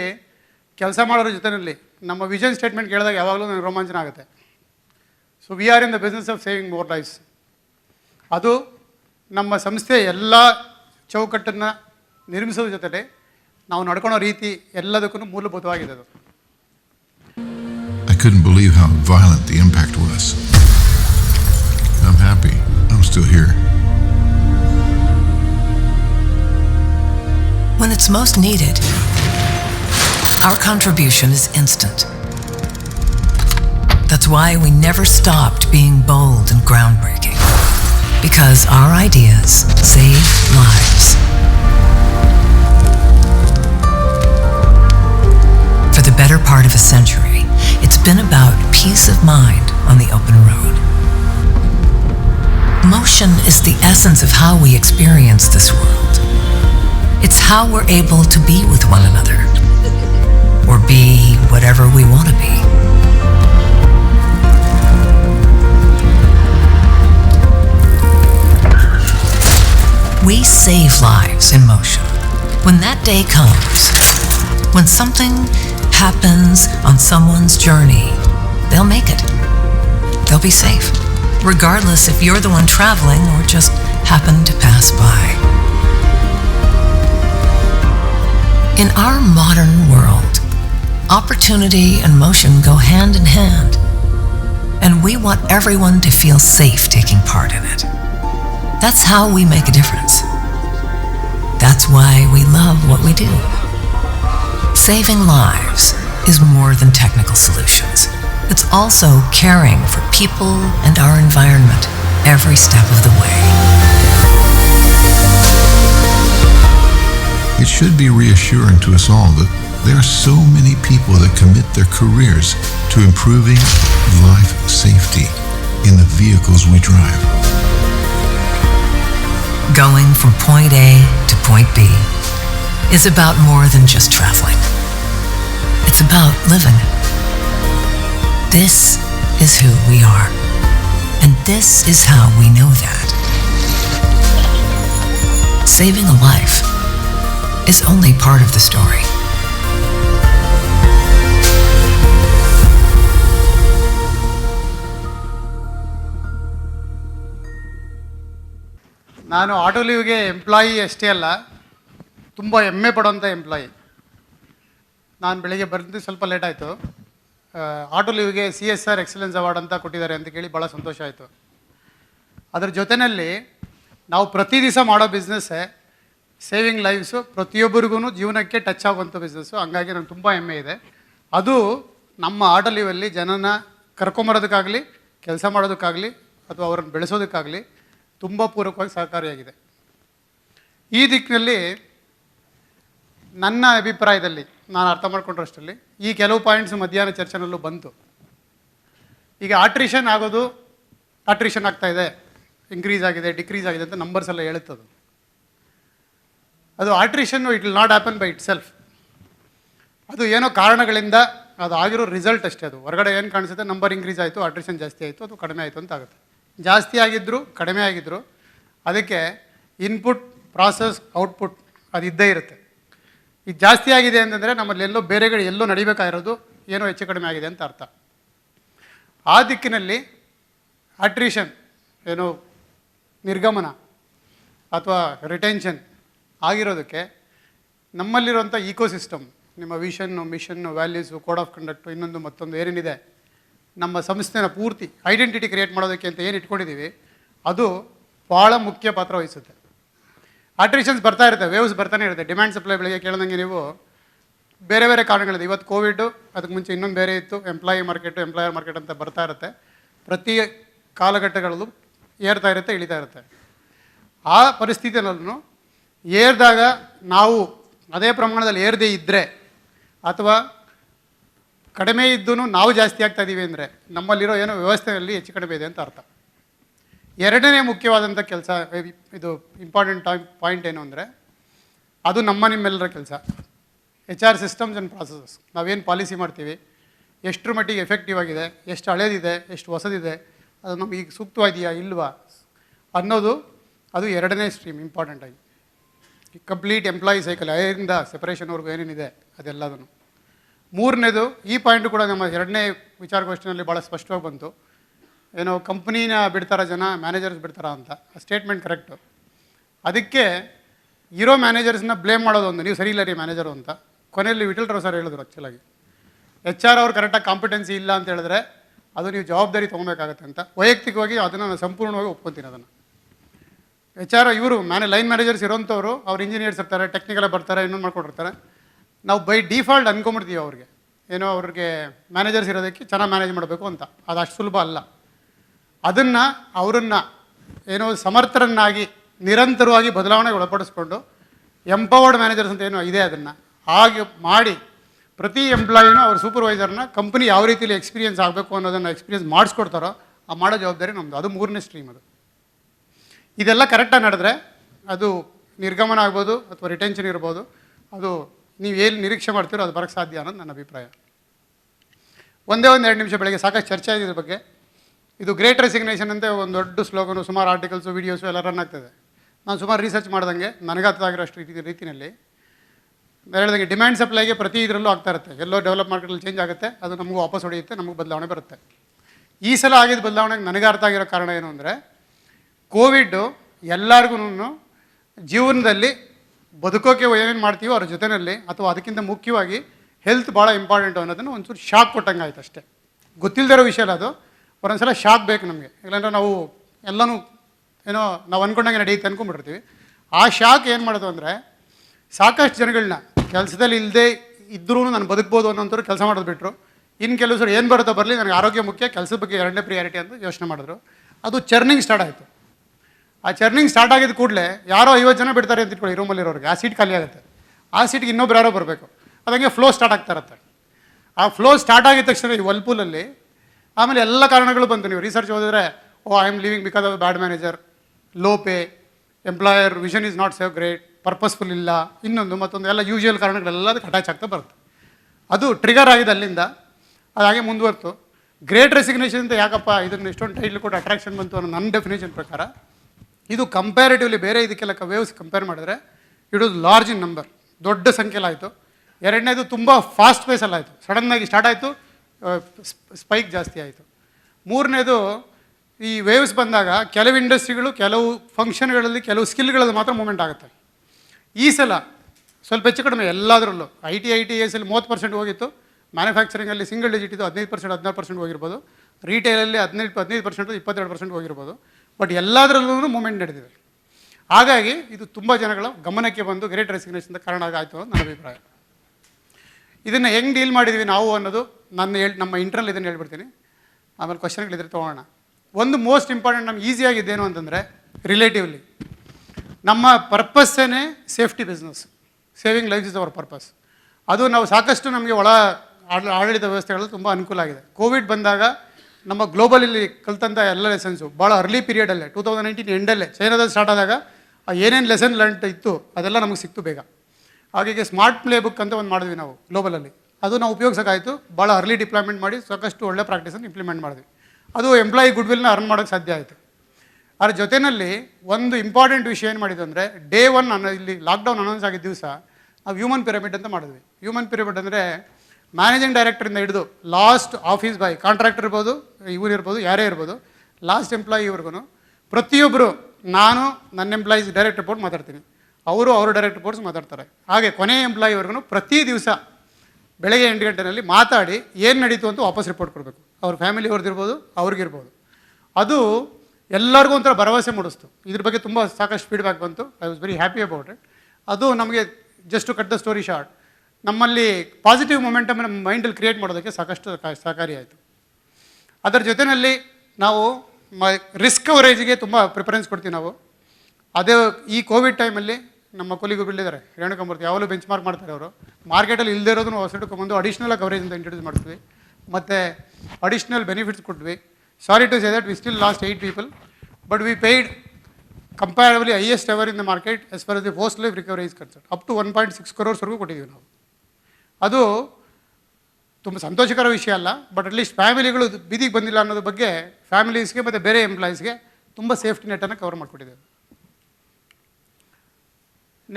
ಕೆಲಸ ಮಾಡೋರ ಜೊತೆಯಲ್ಲಿ ನಮ್ಮ ವಿಷನ್ ಸ್ಟೇಟ್ಮೆಂಟ್ ಕೇಳಿದಾಗ ಯಾವಾಗಲೂ ನನಗೆ ರೋಮಾಂಚನ ಆಗುತ್ತೆ. So we are in the business of saving more lives ಅದು ನಮ್ಮ ಸಂಸ್ಥೆ ಎಲ್ಲ ಚೌಕಟ್ಟನ್ನು ನಿರ್ಮಿಸೋದ್ರ ಜೊತೆಲಿ ನಾವು ನಡ್ಕೊಳೋ ರೀತಿ ಎಲ್ಲದಕ್ಕೂ ಮೂಲಭೂತವಾಗಿದೆ ಅದು I couldn't believe how violent the impact was. I'm happy I'm still here. When it's most needed, our contribution is instant. That's why we never stopped being bold and groundbreaking. Because our ideas save lives. For the better part of a century, it's been about peace of mind on the open road. Motion is the essence of how we experience this world. It's how we're able to be with one another. Or be whatever we want to be. We save lives in motion. When that day comes, when something happens on someone's journey, they'll make it. They'll be safe, regardless if you're the one traveling or just happen to pass by. In our modern world, opportunity and motion go hand in hand, and we want everyone to feel safe taking part in it. That's how we make a difference. That's why we love what we do. Saving lives is more than technical solutions. It's also caring for people and our environment every step of the way. It should be reassuring to us all that there are so many people that commit their careers to improving life safety in the vehicles we drive. Going from point A to point B is about more than just traveling. It's about living. This is who we are. And this is how we know that. Saving a life is only part of the story. ನಾನು ಆಟೋ ಲೀವ್ಗೆ ಎಂಪ್ಲಾಯಿ ಅಷ್ಟೇ ಅಲ್ಲ, ತುಂಬ ಹೆಮ್ಮೆ ಪಡೋಂಥ ಎಂಪ್ಲಾಯಿ ನಾನು ಬೆಳಿಗ್ಗೆ ಬಂದು ಸ್ವಲ್ಪ ಲೇಟ್ ಆಯಿತು. ಆಟೋ ಲೀವ್ಗೆ C S R excellence award ಅಂತ ಕೊಟ್ಟಿದ್ದಾರೆ ಅಂತ ಕೇಳಿ ಭಾಳ ಸಂತೋಷ ಆಯಿತು. ಅದ್ರ ಜೊತೆಯಲ್ಲಿ ನಾವು ಪ್ರತಿ ದಿವಸ ಮಾಡೋ ಬಿಸ್ನೆಸ್ಸೇ ಸೇವಿಂಗ್ ಲೈಫ್ಸು ಪ್ರತಿಯೊಬ್ಬರಿಗೂ ಜೀವನಕ್ಕೆ ಟಚ್ ಆಗುವಂಥ ಬಿಸ್ನೆಸ್ಸು ಹಂಗಾಗಿ ನಂಗೆ ತುಂಬ ಹೆಮ್ಮೆ ಇದೆ. ಅದು ನಮ್ಮ ಆಟೋ ಲೀವಲ್ಲಿ ಜನನ ಕರ್ಕೊಂಬರೋದಕ್ಕಾಗಲಿ, ಕೆಲಸ ಮಾಡೋದಕ್ಕಾಗಲಿ, ಅಥವಾ ಅವ್ರನ್ನ ಬೆಳೆಸೋದಕ್ಕಾಗಲಿ ತುಂಬ ಪೂರಕವಾಗಿ ಸಹಕಾರಿಯಾಗಿದೆ. ಈ ದಿಕ್ಕಿನಲ್ಲಿ ನನ್ನ ಅಭಿಪ್ರಾಯದಲ್ಲಿ ನಾನು ಅರ್ಥ ಮಾಡ್ಕೊಂಡ್ರಷ್ಟರಲ್ಲಿ ಈ ಕೆಲವು ಪಾಯಿಂಟ್ಸ್ ಮಧ್ಯಾಹ್ನ ಚರ್ಚೆನಲ್ಲೂ ಬಂತು. ಈಗ ಆಟ್ರಿಷನ್ ಆಗೋದು ಆಟ್ರಿಷನ್ ಆಗ್ತಾ ಇದೆ ಇನ್ಕ್ರೀಸ್ ಆಗಿದೆ ಡಿಕ್ರೀಸ್ ಆಗಿದೆ ಅಂತ ನಂಬರ್ಸ್ ಎಲ್ಲ ಹೇಳುತ್ತದು. ಅದು attrition it will not happen by itself ಅದು ಏನೋ ಕಾರಣಗಳಿಂದ ಅದು ಆಗಿರೋ ರಿಸಲ್ಟ್ ಅಷ್ಟೇ ಅದು. ಹೊರಗಡೆ ಏನು ಕಾಣಿಸುತ್ತೆ? ನಂಬರ್ ಇನ್ಕ್ರೀಸ್ ಆಯಿತು ಆಟ್ರಿಷನ್ ಜಾಸ್ತಿ ಆಯಿತು, ಅದು ಕಡಿಮೆ ಆಯಿತು ಅಂತ ಆಗುತ್ತೆ. ಜಾಸ್ತಿ ಆಗಿದ್ದರು ಕಡಿಮೆ ಆಗಿದ್ದರು ಅದಕ್ಕೆ ಇನ್ಪುಟ್ ಪ್ರಾಸೆಸ್ ಔಟ್ಪುಟ್ ಅದು ಇದ್ದೇ ಇರುತ್ತೆ. ಇದು ಜಾಸ್ತಿ ಆಗಿದೆ ಅಂತಂದರೆ ನಮ್ಮಲ್ಲಿ ಎಲ್ಲೋ ಕಡೆ ಎಲ್ಲೋ ನಡಿಬೇಕಾಗಿರೋದು ಏನೋ ಹೆಚ್ಚು ಕಡಿಮೆ ಆಗಿದೆ ಅಂತ ಅರ್ಥ. ಆ ದಿಕ್ಕಿನಲ್ಲಿ ಅಟ್ರಿಷನ್ ಏನು ನಿರ್ಗಮನ ಅಥವಾ ರಿಟೆನ್ಷನ್ ಆಗಿರೋದಕ್ಕೆ ನಮ್ಮಲ್ಲಿರುವಂಥ ಈಕೋಸಿಸ್ಟಮ್ ನಿಮ್ಮ vision mission values code of conduct ಇನ್ನೊಂದು ಮತ್ತೊಂದು ಏನೇನಿದೆ ನಮ್ಮ ಸಂಸ್ಥೆನ ಪೂರ್ತಿ ಐಡೆಂಟಿಟಿ ಕ್ರಿಯೇಟ್ ಮಾಡೋದಕ್ಕೆ ಅಂತ ಏನು ಇಟ್ಕೊಂಡಿದ್ದೀವಿ ಅದು ಭಾಳ ಮುಖ್ಯ ಪಾತ್ರ ವಹಿಸುತ್ತೆ. ಆಟ್ರಿಷನ್ಸ್ ಬರ್ತಾ ಇರುತ್ತೆ ವೇವ್ಸ್ ಬರ್ತಾನೆ ಇರುತ್ತೆ. ಡಿಮ್ಯಾಂಡ್ ಸಪ್ಲೈ ಬೆಳಗ್ಗೆ ಕೇಳ್ದಂಗೆ ನೀವು ಬೇರೆ ಬೇರೆ ಕಾರಣಗಳಿದೆ. ಇವತ್ತು ಕೋವಿಡು ಅದಕ್ಕೆ ಮುಂಚೆ ಇನ್ನೊಂದು ಬೇರೆ ಇತ್ತು. ಎಂಪ್ಲಾಯಿ ಮಾರ್ಕೆಟು ಎಂಪ್ಲಾಯರ್ ಮಾರ್ಕೆಟ್ ಅಂತ ಬರ್ತಾ ಇರುತ್ತೆ. ಪ್ರತಿ ಕಾಲಘಟ್ಟಗಳಲ್ಲೂ ಏರ್ತಾ ಇರುತ್ತೆ, ಇಳಿತಾ ಇರುತ್ತೆ. ಆ ಪರಿಸ್ಥಿತಿಯಲ್ಲೂ ಏರಿದಾಗ ನಾವು ಅದೇ ಪ್ರಮಾಣದಲ್ಲಿ ಏರದೇ ಇದ್ದರೆ ಅಥವಾ ಕಡಿಮೆ ಇದ್ದೂ ನಾವು ಜಾಸ್ತಿ ಆಗ್ತಾ ಇದ್ದೀವಿ ಅಂದರೆ ನಮ್ಮಲ್ಲಿರೋ ಏನೋ ವ್ಯವಸ್ಥೆಯಲ್ಲಿ ಹೆಚ್ಚು ಕಡಿಮೆ ಇದೆ ಅಂತ ಅರ್ಥ. ಎರಡನೇ ಮುಖ್ಯವಾದಂಥ ಕೆಲಸ ಇದು ಇಂಪಾರ್ಟೆಂಟ್ ಪಾಯಿಂಟ್ ಏನು ಅಂದರೆ ಅದು ನಮ್ಮ ನಿಮ್ಮೆಲ್ಲರ ಕೆಲಸ. H R systems and processes ನಾವೇನು ಪಾಲಿಸಿ ಮಾಡ್ತೀವಿ? ಎಷ್ಟರ ಮಟ್ಟಿಗೆ ಎಫೆಕ್ಟಿವ್ ಆಗಿದೆ? ಎಷ್ಟು ಹಳೇದಿದೆ? ಎಷ್ಟು ಹೊಸದಿದೆ? ಅದು ನಮಗೆ ಈಗ ಸೂಕ್ತವಾಗಿದೆಯಾ ಇಲ್ವಾ? ಅನ್ನೋದು ಅದು ಎರಡನೇ ಸ್ಟ್ರೀಮ್ ಇಂಪಾರ್ಟೆಂಟಾಗಿ ಕಂಪ್ಲೀಟ್ ಎಂಪ್ಲಾಯಿ ಸೈಕಲ್ ಅದರಿಂದ ಸೆಪರೇಷನ್ವರೆಗೂ ಏನೇನಿದೆ ಅದೆಲ್ಲದನ್ನು. ಮೂರನೇದು, ಈ ಪಾಯಿಂಟ್ ಕೂಡ ನಮ್ಮ ಎರಡನೇ ವಿಚಾರಗೋಷ್ಠಿನಲ್ಲಿ ಭಾಳ ಸ್ಪಷ್ಟವಾಗಿ ಬಂತು. ಏನೋ ಕಂಪ್ನಿನ ಬಿಡ್ತಾರ ಜನ ಮ್ಯಾನೇಜರ್ಸ್ ಬಿಡ್ತಾರ ಅಂತ. ಸ್ಟೇಟ್ಮೆಂಟ್ ಕರೆಕ್ಟು ಅದಕ್ಕೆ ಇರೋ ಮ್ಯಾನೇಜರ್ಸ್ನ ಬ್ಲೇಮ್ ಮಾಡೋದು ಒಂದು. ನೀವು ಸರಿ ಇಲ್ಲ ರೀ ಮ್ಯಾನೇಜರು ಅಂತ. ಕೊನೆಯಲ್ಲಿ ವಿಠಲ್ ರಾವ್ ಸರ್ ಹೇಳಿದ್ರು ಆ್ಯಕ್ಚುಲಾಗಿ ಎಚ್ ಆರ್ ಅವ್ರು ಕರೆಕ್ಟಾಗಿ ಕಾಂಪಿಟೆನ್ಸಿ ಇಲ್ಲ ಅಂತ ಹೇಳಿದ್ರೆ ಅದು ನೀವು ಜವಾಬ್ದಾರಿ ತೊಗೊಬೇಕಾಗತ್ತೆ ಅಂತ. ವೈಯಕ್ತಿಕವಾಗಿ ಅದನ್ನು ನಾನು ಸಂಪೂರ್ಣವಾಗಿ ಒಪ್ಕೊತೀನಿ ಅದನ್ನು. ಎಚ್ ಆರ್ ಇವರು ಮ್ಯಾನೇ ಲೈನ್ ಮ್ಯಾನೇಜರ್ಸ್ ಇರೋಂಥವ್ರು, ಅವ್ರು ಇಂಜಿನಿಯರ್ಸ್ ಇರ್ತಾರೆ ಟೆಕ್ನಿಕಲ್ ಬರ್ತಾರೆ, ಇನ್ನೊಂದು ಮಾಡ್ಕೊಂಡಿರ್ತಾರೆ. ನಾವು ಬೈ ಡಿಫಾಲ್ಟ್ ಅಂದ್ಕೊಂಬಿಡ್ತೀವಿ ಅವ್ರಿಗೆ. ಏನೋ ಅವ್ರಿಗೆ ಮ್ಯಾನೇಜರ್ಸ್ ಇರೋದಕ್ಕೆ ಚೆನ್ನಾಗಿ ಮ್ಯಾನೇಜ್ ಮಾಡಬೇಕು ಅಂತ. ಅದು ಅಷ್ಟು ಸುಲಭ ಅಲ್ಲ. ಅದನ್ನು ಅವರನ್ನು ಏನೋ ಸಮರ್ಥರನ್ನಾಗಿ, ನಿರಂತರವಾಗಿ ಬದಲಾವಣೆಗೆ ಒಳಪಡಿಸ್ಕೊಂಡು ಎಂಪವರ್ಡ್ ಮ್ಯಾನೇಜರ್ಸ್ ಅಂತ ಏನೋ ಇದೆ ಅದನ್ನು. ಹಾಗೆ ಮಾಡಿ ಪ್ರತಿ ಎಂಪ್ಲಾಯಿನೂ ಅವ್ರ ಸೂಪರ್ವೈಸರ್ನ ಕಂಪ್ನಿ ಯಾವ ರೀತಿಯಲ್ಲಿ ಎಕ್ಸ್ಪೀರಿಯೆನ್ಸ್ ಆಗಬೇಕು ಅನ್ನೋದನ್ನು ಎಕ್ಸ್ಪೀರಿಯೆನ್ಸ್ ಮಾಡಿಸ್ಕೊಡ್ತಾರೋ ಆ ಮಾಡೋ ಜವಾಬ್ದಾರಿ ನಮ್ಮದು ಅದು ಮೂರನೇ ಸ್ಟ್ರೀಮ್ ಅದು. ಇದೆಲ್ಲ ಕರೆಕ್ಟಾಗಿ ನಡೆದ್ರೆ ಅದು ನಿರ್ಗಮನ ಆಗ್ಬೋದು ಅಥವಾ ರಿಟೆನ್ಷನ್ ಇರ್ಬೋದು. ಅದು ನೀವು ಏನು ನಿರೀಕ್ಷೆ ಮಾಡ್ತೀರೋ ಅದು ಬರೋಕ್ಕೆ ಸಾಧ್ಯ ಅನ್ನೋದು ನನ್ನ ಅಭಿಪ್ರಾಯ. ಒಂದೇ ಒಂದು ಎರಡು ನಿಮಿಷ ಬೆಳಗ್ಗೆ ಸಾಕಷ್ಟು ಚರ್ಚೆ ಆಗಿದೆ ಇದ್ರ ಬಗ್ಗೆ. ಇದು ಗ್ರೇಟ್ ರೆಸಿಗ್ನೇಷನ್ ಅಂತ ಒಂದು ದೊಡ್ಡ ಸ್ಲೋಗನು, ಸುಮಾರು ಆರ್ಟಿಕಲ್ಸು ವೀಡಿಯೋಸು ಎಲ್ಲ ರನ್ ಆಗ್ತದೆ. ನಾನು ಸುಮಾರು ರಿಸರ್ಚ್ ಮಾಡ್ದಂಗೆ ನನಗೆ ಅರ್ಥ ಆಗಿರೋಷ್ಟು ರೀತಿ ರೀತಿಯಲ್ಲಿ ಹೇಳ್ದಂಗೆ ಡಿಮ್ಯಾಂಡ್ ಸಪ್ಲೈಗೆ ಪ್ರತಿ ಇದರಲ್ಲೂ ಆಗ್ತಾ ಇರುತ್ತೆ. ಎಲ್ಲೋ ಡೆವಲಪ್ ಮಾರ್ಕೆಟಲ್ಲಿ ಚೇಂಜ್ ಆಗುತ್ತೆ, ಅದು ನಮಗೂ ವಾಪಸ್ ಹೊಡೆಯುತ್ತೆ, ನಮಗೆ ಬದಲಾವಣೆ ಬರುತ್ತೆ. ಈ ಸಲ ಆಗಿದ್ದ ಬದಲಾವಣೆಗೆ ನನಗೆ ಅರ್ಥ ಆಗಿರೋ ಕಾರಣ ಏನು ಅಂದರೆ ಕೋವಿಡ್ಡು ಎಲ್ಲರಿಗೂ ಜೀವನದಲ್ಲಿ ಬದುಕೋಕೆ ಏನೇನು ಮಾಡ್ತೀವೋ ಅವ್ರ ಜೊತೆಯಲ್ಲಿ ಅಥವಾ ಅದಕ್ಕಿಂತ ಮುಖ್ಯವಾಗಿ ಹೆಲ್ತ್ ಭಾಳ ಇಂಪಾರ್ಟೆಂಟು ಅನ್ನೋದನ್ನು ಒಂಚೂರು ಶಾಕ್ ಕೊಟ್ಟಂಗೆ ಆಯ್ತು ಅಷ್ಟೇ. ಗೊತ್ತಿಲ್ಲದಿರೋ ವಿಷಯ ಅಲ್ಲ ಅದು. ಒಂದೊಂದ್ಸಲ ಶಾಕ್ ಬೇಕು ನಮಗೆ. ಇಲ್ಲಾಂದ್ರೆ ನಾವು ಎಲ್ಲನೂ ಏನೋ ನಾವು ಅಂದ್ಕೊಂಡಂಗೆ ನಡೆಯುತ್ತೆ ಅಂದ್ಕೊಂಡ್ಬಿಡ್ತೀವಿ ಆ ಶಾಕ್ ಏನು ಮಾಡೋದು ಅಂದರೆ ಸಾಕಷ್ಟು ಜನಗಳನ್ನ ಕೆಲಸದಲ್ಲಿ ಇಲ್ಲದೆ ಇದ್ದರೂ ನಾನು ಬದುಕ್ಬೋದು ಅನ್ನೋಂಥವ್ರು ಕೆಲಸ ಮಾಡೋದು ಬಿಟ್ಟರು ಇನ್ನು ಕೆಲವು ಸಲ ಏನು ಬರುತ್ತೋ ಬರಲಿ, ನನಗೆ ಆರೋಗ್ಯ ಮುಖ್ಯ, ಕೆಲಸದ ಬಗ್ಗೆ ಎರಡನೇ ಪ್ರಿಯಾರಿಟಿ ಅಂತ ಯೋಚನೆ ಮಾಡಿದ್ರು. ಅದು ಚರ್ನಿಂಗ್ ಸ್ಟಾರ್ಟ್ ಆಯಿತು. ಆ ಚರ್ನಿಂಗ್ ಸ್ಟಾರ್ಟ್ ಆಗಿದ ಕೂಡಲೇ ಯಾರೋ ಐವತ್ತು ಜನ ಬಿಡ್ತಾರೆ ಅಂತ ಇಟ್ಕೊಳ್ಳಿ ರೂಮಲ್ಲಿರೋರಿಗೆ ಆ ಸೀಟ್ ಖಾಲಿ ಆಗುತ್ತೆ. ಆ ಸೀಟ್ಗೆ ಇನ್ನೊಬ್ರು ಯಾರೋ ಬರಬೇಕು. ಅದಂಗೆ ಫ್ಲೋ ಸ್ಟಾರ್ಟ್ ಆಗ್ತಾ ಇರುತ್ತೆ. ಆ ಫ್ಲೋ ಸ್ಟಾರ್ಟ್ ಆಗಿದ ತಕ್ಷಣ ಈ ವಲ್ಪೂಲಲ್ಲಿ ಆಮೇಲೆ ಎಲ್ಲ ಕಾರಣಗಳು ಬಂತು ನೀವು ರಿಸರ್ಚ್ ಓದಿದ್ರೆ, ಓ I am living because of bad manager low pay employer vision is not save great purposeful ಇಲ್ಲ. ಇನ್ನೊಂದು ಮತ್ತೊಂದು ಎಲ್ಲ ಯೂಶುವಲ್ ಕಾರಣಗಳೆಲ್ಲ ಅಟ್ಯಾಚ್ ಆಗ್ತಾ ಬರುತ್ತೆ. ಅದು ಟ್ರಿಗರ್ ಆಗಿದೆ ಅಲ್ಲಿಂದ, ಅದು ಹಾಗೆ ಮುಂದುವರ್ತು. ಗ್ರೇಟ್ ರೆಸಿಗ್ನೇಷನ್ ಅಂತ ಯಾಕಪ್ಪ ಇದನ್ನು ಇಷ್ಟೊಂದು ಟೈಟ್ಲ್ ಕೊಟ್ಟು ಅಟ್ರಾಕ್ಷನ್ ಬಂತು ಅನ್ನೋ ನನ್ನ ಡೆಫಿನೇಷನ್ ಪ್ರಕಾರ ಇದು ಕಂಪ್ಯಾರಿಟಿವ್ಲಿ ಬೇರೆ ಇದಕ್ಕೆಲ್ಲ ವೇವ್ಸ್ ಕಂಪೇರ್ ಮಾಡಿದ್ರೆ it was large in number ದೊಡ್ಡ ಸಂಖ್ಯೆಲಾಯಿತು ಎರಡನೇದು ತುಂಬ ಫಾಸ್ಟ್ ಪೇಸಲ್ಲಿ ಆಯಿತು ಸಡನ್ನಾಗಿ ಸ್ಟಾರ್ಟ್ ಆಯಿತು ಸ್ಪೈಕ್ ಜಾಸ್ತಿ ಆಯಿತು. ಮೂರನೇದು ಈ ವೇವ್ಸ್ ಬಂದಾಗ ಕೆಲವು ಇಂಡಸ್ಟ್ರಿಗಳು ಕೆಲವು ಫಂಕ್ಷನ್ಗಳಲ್ಲಿ ಕೆಲವು ಸ್ಕಿಲ್ಗಳಲ್ಲಿ ಮಾತ್ರ ಮೂಮೆಂಟ್ ಆಗುತ್ತೆ. ಈ ಸಲ ಸ್ವಲ್ಪ ಹೆಚ್ಚು ಕಡಿಮೆ ಎಲ್ಲದರಲ್ಲೂ. I T I T S ಅಲ್ಲಿ ಮೂವತ್ತು ಪರ್ಸೆಂಟ್ ಹೋಗಿತ್ತು. ಮ್ಯಾನುಫ್ಯಾಕ್ಚರಿಂಗಲ್ಲಿ ಸಿಂಗಲ್ ಡಿಜಿಟ್ ಇದು ಹದಿನೈದು ಪರ್ಸೆಂಟ್ ಹದಿನಾರು ಪರ್ಸೆಂಟ್ ಹೋಗಿರ್ಬೋದು. ರಿಟೇಲಲ್ಲಿ ಹದಿನೈದು ಹದಿನೈದು ಪರ್ಸೆಂಟ್ ಇಪ್ಪತ್ತೆರಡು ಪರ್ಸೆಂಟ್ ಹೋಗಿರ್ಬೋದು. ಬಟ್ ಎಲ್ಲದರಲ್ಲೂ ಮೂಮೆಂಟ್ ನಡೆದಿದೆ ಹಾಗಾಗಿ ಇದು ತುಂಬ ಜನಗಳ ಗಮನಕ್ಕೆ ಬಂದು ಗ್ರೇಟ್ ರೆಸಿಗ್ನೇಷನ್ ಕಾರಣ ಆಗಾಯಿತು ಅನ್ನೋದು ನನ್ನ ಅಭಿಪ್ರಾಯ. ಇದನ್ನು ಹೆಂಗೆ ಡೀಲ್ ಮಾಡಿದ್ವಿ ನಾವು ಅನ್ನೋದು ನನ್ನ ಹೇಳಿ, ನಮ್ಮ ಇಂಟ್ರಲ್ಲಿ ಇದನ್ನು ಹೇಳ್ಬಿಡ್ತೀನಿ. ಆಮೇಲೆ ಕ್ವಶನ್ಗಳಿದ್ರೆ ತೊಗೊಳ್ಳೋಣ. ಒಂದು ಮೋಸ್ಟ್ ಇಂಪಾರ್ಟೆಂಟ್ ನಮ್ಗೆ ಈಸಿಯಾಗಿದ್ದೇನು ಅಂತಂದರೆ ರಿಲೇಟಿವ್ಲಿ. ನಮ್ಮ ಪರ್ಪಸ್ಸೇ safety business, saving life is our purpose. ಅದು ನಾವು ಸಾಕಷ್ಟು ನಮಗೆ ಒಳ ಆಡ- ಆಡಳಿತ ವ್ಯವಸ್ಥೆಗಳಲ್ಲಿ ತುಂಬ ಅನುಕೂಲ ಆಗಿದೆ. ಕೋವಿಡ್ ಬಂದಾಗ ನಮ್ಮ ಗ್ಲೋಬಲಲ್ಲಿ ಕಲ್ತಂಥ ಎಲ್ಲ ಲೆಸನ್ಸು ಭಾಳ ಅರ್ಲಿ ಪೀರಿಯಡಲ್ಲೇ ಟೂ ತೌಸಂಡ್ ನೈನ್ಟೀನ್ ಎಂಡಲ್ಲೇ ಚೈನಾದಲ್ಲಿ ಸ್ಟಾರ್ಟ್ ಆದಾಗ ಆ ಏನೇನು ಲೆಸನ್ ಲರ್ನ್ ಇತ್ತು, ಅದೆಲ್ಲ ನಮಗೆ ಸಿಕ್ತು ಬೇಗ. ಹಾಗಾಗಿ ಸ್ಮಾರ್ಟ್ ಪ್ಲೇ ಬುಕ್ ಅಂತ ಒಂದು ಮಾಡಿದ್ವಿ ನಾವು ಗ್ಲೋಬಲಲ್ಲಿ ಅದು ನಾವು ಉಪಯೋಗಿಸೋಕ್ಕಾಯಿತು. ಭಾಳ ಅರ್ಲಿ ಡಿಪ್ಲಾಯ್ಮೆಂಟ್ ಮಾಡಿ ಸಾಕಷ್ಟು ಒಳ್ಳೆ ಪ್ರಾಕ್ಟೀಸನ್ನು ಇಂಪ್ಲಿಮೆಂಟ್ ಮಾಡಿದ್ವಿ. ಅದು ಎಂಪ್ಲಾಯಿ ಗುಡ್ ವಿಲ್ನ ಅರ್ನ್ ಮಾಡೋಕ್ಕೆ ಸಾಧ್ಯ ಆಯಿತು. ಅದ್ರ ಜೊತೆಯಲ್ಲಿ ಒಂದು ಇಂಪಾರ್ಟೆಂಟ್ ವಿಷಯ ಏನು ಮಾಡಿದ್ದು ಅಂದರೆ ಡೇ ಒನ್ ಅನ್ನೋ ಇಲ್ಲಿ ಲಾಕ್ಡೌನ್ ಅನೌನ್ಸ್ ಆಗಿದ್ದ ದಿವಸ, ನಾವು ಹ್ಯೂಮನ್ ಪಿರಮಿಡ್ ಅಂತ ಮಾಡಿದ್ವಿ. ಹ್ಯೂಮನ್ ಪಿರಮಿಡ್ ಅಂದರೆ ಮ್ಯಾನೇಜಿಂಗ್ ಡೈರೆಕ್ಟರಿಂದ ಹಿಡಿದು ಲಾಸ್ಟ್ ಆಫೀಸ್ ಬಾಯ್ ಕಾಂಟ್ರಾಕ್ಟರ್ ಇರ್ಬೋದು, ಇವ್ರು ಇರ್ಬೋದು, ಯಾರೇ ಇರ್ಬೋದು ಲಾಸ್ಟ್ ಎಂಪ್ಲಾಯಿವರೆಗೂ ಪ್ರತಿಯೊಬ್ಬರು ನಾನು ನನ್ನ ಎಂಪ್ಲಾಯೀಸ್ ಡೈರೆಕ್ಟ್ ರಿಪೋರ್ಟ್ ಮಾತಾಡ್ತೀನಿ. ಅವರು ಅವರು ಡೈರೆಕ್ಟ್ ರಿಪೋರ್ಟ್ಸ್ ಮಾತಾಡ್ತಾರೆ. ಹಾಗೆ ಕೊನೆಯ ಎಂಪ್ಲಾಯಿವರೆಗೂ ಪ್ರತಿ ದಿವಸ ಬೆಳಗ್ಗೆ ಎಂಟು ಗಂಟೆನಲ್ಲಿ ಮಾತಾಡಿ ಏನು ನಡೀತು ಅಂತ ವಾಪಸ್ ರಿಪೋರ್ಟ್ ಕೊಡಬೇಕು. ಅವ್ರ ಫ್ಯಾಮಿಲಿ ಅವ್ರದ್ದಿರ್ಬೋದು ಅವ್ರಿಗಿರ್ಬೋದು ಅದು ಎಲ್ಲರಿಗೂ ಒಂಥರ ಭರವಸೆ ಮೂಡಿಸ್ತು. ಇದ್ರ ಬಗ್ಗೆ ತುಂಬ ಸಾಕಷ್ಟು ಫೀಡ್ಬ್ಯಾಕ್ ಬಂತು. I was very happy about it ಅದು ನಮಗೆ just to cut the story short ನಮ್ಮಲ್ಲಿ ಪಾಸಿಟಿವ್ ಮೊಮೆಂಟಮ್ ನಮ್ಮ ಮೈಂಡಲ್ಲಿ ಕ್ರಿಯೇಟ್ ಮಾಡೋದಕ್ಕೆ ಸಾಕಷ್ಟು ಸಹಕಾರಿಯಾಯಿತು ಅದರ ಜೊತೆಯಲ್ಲಿ ನಾವು ಮ ರಿಸ್ಕ್ ಕವರೇಜ್ಗೆ ತುಂಬ ಪ್ರಿಫರೆನ್ಸ್ ಕೊಡ್ತೀವಿ ನಾವು. ಅದೇ ಈ ಕೋವಿಡ್ ಟೈಮಲ್ಲಿ ನಮ್ಮ ಕೊಲಿಗೂ ಬಿಟ್ಟಿದ್ದಾರೆ ರೇಣುಕಮೂರ್ತಿ, ಯಾವಾಗಲೂ ಬೆಂಚ್ ಮಾರ್ಕ್ ಮಾಡ್ತಾರೆ ಅವರು. ಮಾರ್ಕೆಟಲ್ಲಿ ಇಲ್ಲದೇ ಇರೋದನ್ನು ಹೊಸಡ್ಕೊಂಬಂದು ಅಡಿಷ್ನಲ್ ಅಂತ ಇಂಟ್ರೊಡ್ಯೂಸ್ ಮಾಡ್ತೀವಿ. ಮತ್ತು ಅಡಿಷ್ನಲ್ ಬೆನಿಫಿಟ್ಸ್ ಕೊಟ್ವಿ. Sorry to say that we still lost eight people but we paid comparably highest ever in the market as for the post life recovery is concert up to one point six ಕ್ರೋರ್ಸ್ವರೆಗೂ ಕೊಟ್ಟಿದ್ದೀವಿ ನಾವು. ಅದು ತುಂಬ ಸಂತೋಷಕರ ವಿಷಯ ಅಲ್ಲ ಬಟ್ ಅಟ್ಲೀಸ್ಟ್ ಫ್ಯಾಮಿಲಿಗಳು ಬೀದಿಗೆ ಬಂದಿಲ್ಲ ಅನ್ನೋದ್ರ ಬಗ್ಗೆ ಫ್ಯಾಮಿಲೀಸ್ಗೆ ಮತ್ತು ಬೇರೆ ಎಂಪ್ಲಾಯೀಸ್ಗೆ ತುಂಬ ಸೇಫ್ಟಿ ನೆಟ್ಟನ್ನು ಕವರ್ ಮಾಡಿಕೊಟ್ಟಿದ್ದೇವೆ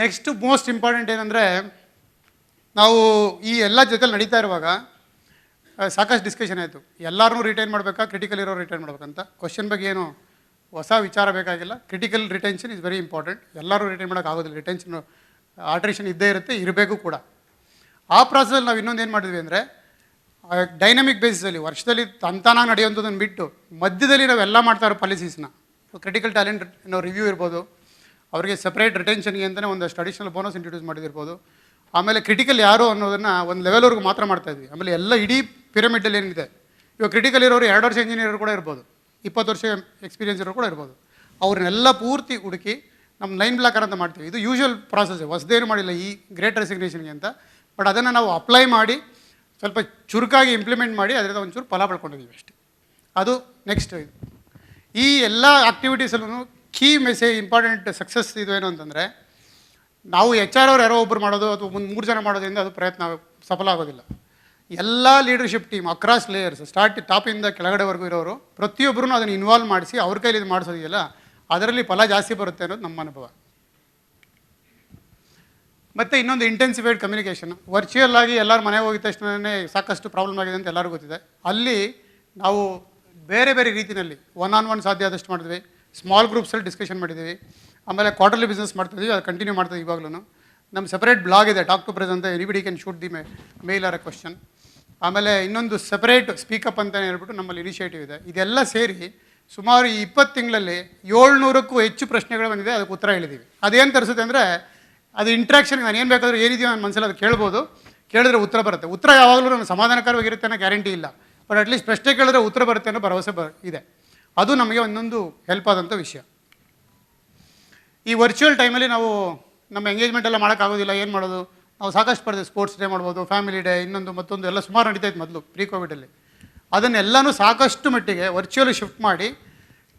ನೆಕ್ಸ್ಟ್ ಮೋಸ್ಟ್ ಇಂಪಾರ್ಟೆಂಟ್ ಏನಂದರೆ, ನಾವು ಈ ಎಲ್ಲ ಜೊತೆಲಿ ನಡೀತಾ ಇರುವಾಗ ಸಾಕಷ್ಟು ಡಿಸ್ಕಷನ್ ಆಯಿತು. ಎಲ್ಲರೂ ರಿಟೈನ್ ಮಾಡಬೇಕಾ? ಕ್ರಿಟಿಕಲ್ ಇರೋ ರಿಟೈನ್ ಮಾಡಬೇಕಂತ. ಕ್ವಶನ್ ಬಗ್ಗೆ ಏನು? ಹೊಸ ವಿಚಾರ ಬೇಕಾಗಿಲ್ಲ. Critical retention is very important ಎಲ್ಲರೂ ರಿಟೈನ್ ಮಾಡೋಕ್ಕಾಗೋದಿಲ್ಲ ರಿಟೆನ್ಷನ್ ಆಲ್ಟ್ರೇಷನ್ ಇದ್ದೇ ಇರುತ್ತೆ, ಇರಬೇಕು ಕೂಡ. ಆ ಪ್ರಾಸೆಸಲ್ಲಿ ನಾವು ಇನ್ನೊಂದು ಏನು ಮಾಡಿದ್ವಿ ಅಂದರೆ ಡೈನಮಿಕ್ ಬೇಸಿಸಲ್ಲಿ ವರ್ಷದಲ್ಲಿ ತಂತಾನಾಗಿ ನಡೆಯುವಂಥದ್ದನ್ನು ಬಿಟ್ಟು ಮಧ್ಯದಲ್ಲಿ ನಾವೆಲ್ಲ ಮಾಡ್ತಾ ಇರೋ ಪಾಲಿಸೀಸ್ನ ಕ್ರಿಟಿಕಲ್ ಟ್ಯಾಲೆಂಟ್ ಅನ್ನೋ ರಿವ್ಯೂ ಇರ್ಬೋದು, ಅವರಿಗೆ ಸಪ್ರೇಟ್ ರಿಟೆನ್ಷನ್ಗೆ ಅಂತಲೇ ಒಂದು ಅಡಿಷನಲ್ ಬೋನಸ್ ಇಂಟ್ರೊಡ್ಯೂಸ್ ಮಾಡಿದಿರ್ಬೋದು, ಆಮೇಲೆ ಕ್ರಿಟಿಕಲ್ ಯಾರು ಅನ್ನೋದನ್ನು ಒಂದು ಲೆವೆಲ್ವರೆಗೂ ಮಾತ್ರ ಮಾಡ್ತಾ ಇದ್ವಿ. ಆಮೇಲೆ ಎಲ್ಲ ಇಡೀ ಪಿರಮಿಡಲ್ಲಿ ಏನಿದೆ, ಇವಾಗ ಕ್ರಿಟಿಕಲ್ ಇರೋರು ಎರಡು ವರ್ಷ ಇಂಜಿನಿಯರ್ ಕೂಡ ಇರ್ಬೋದು, ಇಪ್ಪತ್ತು ವರ್ಷ ಎಕ್ಸ್ಪೀರಿಯನ್ಸ್ ಇರೋರು ಕೂಡ ಇರ್ಬೋದು, ಅವ್ರನ್ನೆಲ್ಲ ಪೂರ್ತಿ ಹುಡುಕಿ ನಮ್ಮ ಲೈನ್ ಬ್ಲಾಕರ್ ಅಂತ ಮಾಡ್ತೀವಿ. ಇದು ಯೂಶುವಲ್ ಪ್ರಾಸೆಸ್ ಹೊಸದೇನು ಮಾಡಿಲ್ಲ ಈ ಗ್ರೇಟ್ ರೆಸಿಗ್ನೇಷನ್ಗೆ ಅಂತ. ಬಟ್ ಅದನ್ನು ನಾವು ಅಪ್ಲೈ ಮಾಡಿ ಸ್ವಲ್ಪ ಚುರುಕಾಗಿ ಇಂಪ್ಲಿಮೆಂಟ್ ಮಾಡಿ ಅದರಿಂದ ಒಂಚೂರು ಫಲ ಪಡ್ಕೊಂಡಿದ್ದೀವಿ ಅಷ್ಟೇ. ಅದು ನೆಕ್ಸ್ಟ್ ಇದು. ಈ ಎಲ್ಲ ಆ್ಯಕ್ಟಿವಿಟೀಸಲ್ಲೂ ಕೀ ಮೆಸೇಜ್ ಇಂಪಾರ್ಟೆಂಟ್ ಸಕ್ಸಸ್ ಇದು ಏನು ಅಂತಂದರೆ, ನಾವು ಎಚ್ ಆರ್ ಅವ್ರು ಯಾರೋ ಒಬ್ಬರು ಮಾಡೋದು ಅಥವಾ ಒಂದು ಮೂರು ಜನ ಮಾಡೋದ್ರಿಂದ ಅದು ಪ್ರಯತ್ನ ಸಫಲ ಆಗೋದಿಲ್ಲ. ಎಲ್ಲ leadership team across layers start ಟಾಪಿಂದ ಕೆಳಗಡೆವರೆಗೂ ಇರೋರು ಪ್ರತಿಯೊಬ್ಬರೂ ಅದನ್ನು ಇನ್ವಾಲ್ವ್ ಮಾಡಿಸಿ ಅವ್ರ ಕೈಲಿ ಇದು ಮಾಡಿಸೋದಿಲ್ಲ ಅದರಲ್ಲಿ ಫಲ ಜಾಸ್ತಿ ಬರುತ್ತೆ ಅನ್ನೋದು ನಮ್ಮ ಅನುಭವ. ಮತ್ತು ಇನ್ನೊಂದು ಇಂಟೆನ್ಸಿಫೈಡ್ ಕಮ್ಯುನಿಕೇಷನ್ ವರ್ಚುವಲ್ ಆಗಿ ಎಲ್ಲರ ಮನೆಗೆ ಹೋಗಿದ ತಕ್ಷಣವೇ ಸಾಕಷ್ಟು ಪ್ರಾಬ್ಲಮ್ ಆಗಿದೆ ಅಂತ ಎಲ್ಲರಿಗೂ ಗೊತ್ತಿದೆ. ಅಲ್ಲಿ ನಾವು ಬೇರೆ ಬೇರೆ ರೀತಿಯಲ್ಲಿ ಒನ್ ಆನ್ ಒನ್ ಸಾಧ್ಯ ಆದಷ್ಟು ಮಾಡಿದ್ವಿ. ಸ್ಮಾಲ್ ಗ್ರೂಪ್ಸಲ್ಲಿ ಡಿಸ್ಕಷನ್ ಮಾಡಿದ್ವಿ. ಆಮೇಲೆ ಕ್ವಾರ್ಟರ್ಲಿ ಬಿಸ್ನೆಸ್ ಮಾಡ್ತಿದ್ವಿ ಅದು ಕಂಟಿನ್ಯೂ ಮಾಡ್ತೀವಿ ಇವಾಗಲೂ ನಮ್ಮ ಸೆಪರೇಟ್ ಬ್ಲಾಗ್ ಇದೆ ಟಾಕ್ ಟು ಪ್ರೆಸ್ ಅಂತ. Anybody can shoot the may mail or a question ಆಮೇಲೆ ಇನ್ನೊಂದು ಸೆಪರೇಟ್ ಸ್ಪೀಕಪ್ ಅಂತಲೇ ಹೇಳ್ಬಿಟ್ಟು ನಮ್ಮಲ್ಲಿ ಇನಿಷಿಯೇಟಿವ್ ಇದೆ. ಇದೆಲ್ಲ ಸೇರಿ ಸುಮಾರು ಈ ಇಪ್ಪತ್ತು ತಿಂಗಳಲ್ಲಿ ಏಳ್ನೂರಕ್ಕೂ ಹೆಚ್ಚು ಪ್ರಶ್ನೆಗಳು ಬಂದಿದೆ, ಅದಕ್ಕೆ ಉತ್ತರ ಹೇಳಿದ್ದೀವಿ ಅದೇನು ತರಿಸುತ್ತೆ ಅಂದರೆ ಅದು ಇಂಟ್ರಾಕ್ಷನ್ಗೆ ನಾನು ಏನು ಬೇಕಾದರೂ ಏನಿದೆಯೋ ನನ್ನ ಮನಸ್ಸಲ್ಲಿ ಅದು ಕೇಳ್ಬೋದು. ಕೇಳಿದ್ರೆ ಉತ್ತರ ಬರುತ್ತೆ. ಉತ್ತರ ಯಾವಾಗಲೂ ನಾನು ಸಮಾಧಾನಕರವಾಗಿರುತ್ತೆ ಅನ್ನೋ ಗ್ಯಾರಂಟಿ ಇಲ್ಲ. ಬಟ್ ಅಟ್ಲೀಸ್ಟ್ ಪ್ರಶ್ನೆ ಕೇಳಿದ್ರೆ ಉತ್ತರ ಬರುತ್ತೆ ಅನ್ನೋ ಭರವಸೆ ಬ ಇದೆ. ಅದು ನಮಗೆ ಒಂದೊಂದು ಹೆಲ್ಪ್ ಆದಂಥ ವಿಷಯ. ಈ ವರ್ಚುವಲ್ ಟೈಮಲ್ಲಿ ನಾವು ನಮ್ಮ ಎಂಗೇಜ್ಮೆಂಟ್ ಎಲ್ಲ ಮಾಡೋಕ್ಕಾಗೋದಿಲ್ಲ, ಏನು ಮಾಡೋದು? ನಾವು ಸಾಕಷ್ಟು ಪಡೆದು ಸ್ಪೋರ್ಟ್ಸ್ ಡೇ ಮಾಡ್ಬೋದು ಫ್ಯಾಮಿಲಿ ಡೇ ಇನ್ನೊಂದು ಮತ್ತೊಂದು ಎಲ್ಲ ಸುಮಾರು ನಡೀತಾ ಇತ್ತು ಮೊದಲು ಪ್ರೀ ಕೋವಿಡಲ್ಲಿ ಅದನ್ನೆಲ್ಲನೂ ಸಾಕಷ್ಟು ಮಟ್ಟಿಗೆ ವರ್ಚುವಲಿ ಶಿಫ್ಟ್ ಮಾಡಿ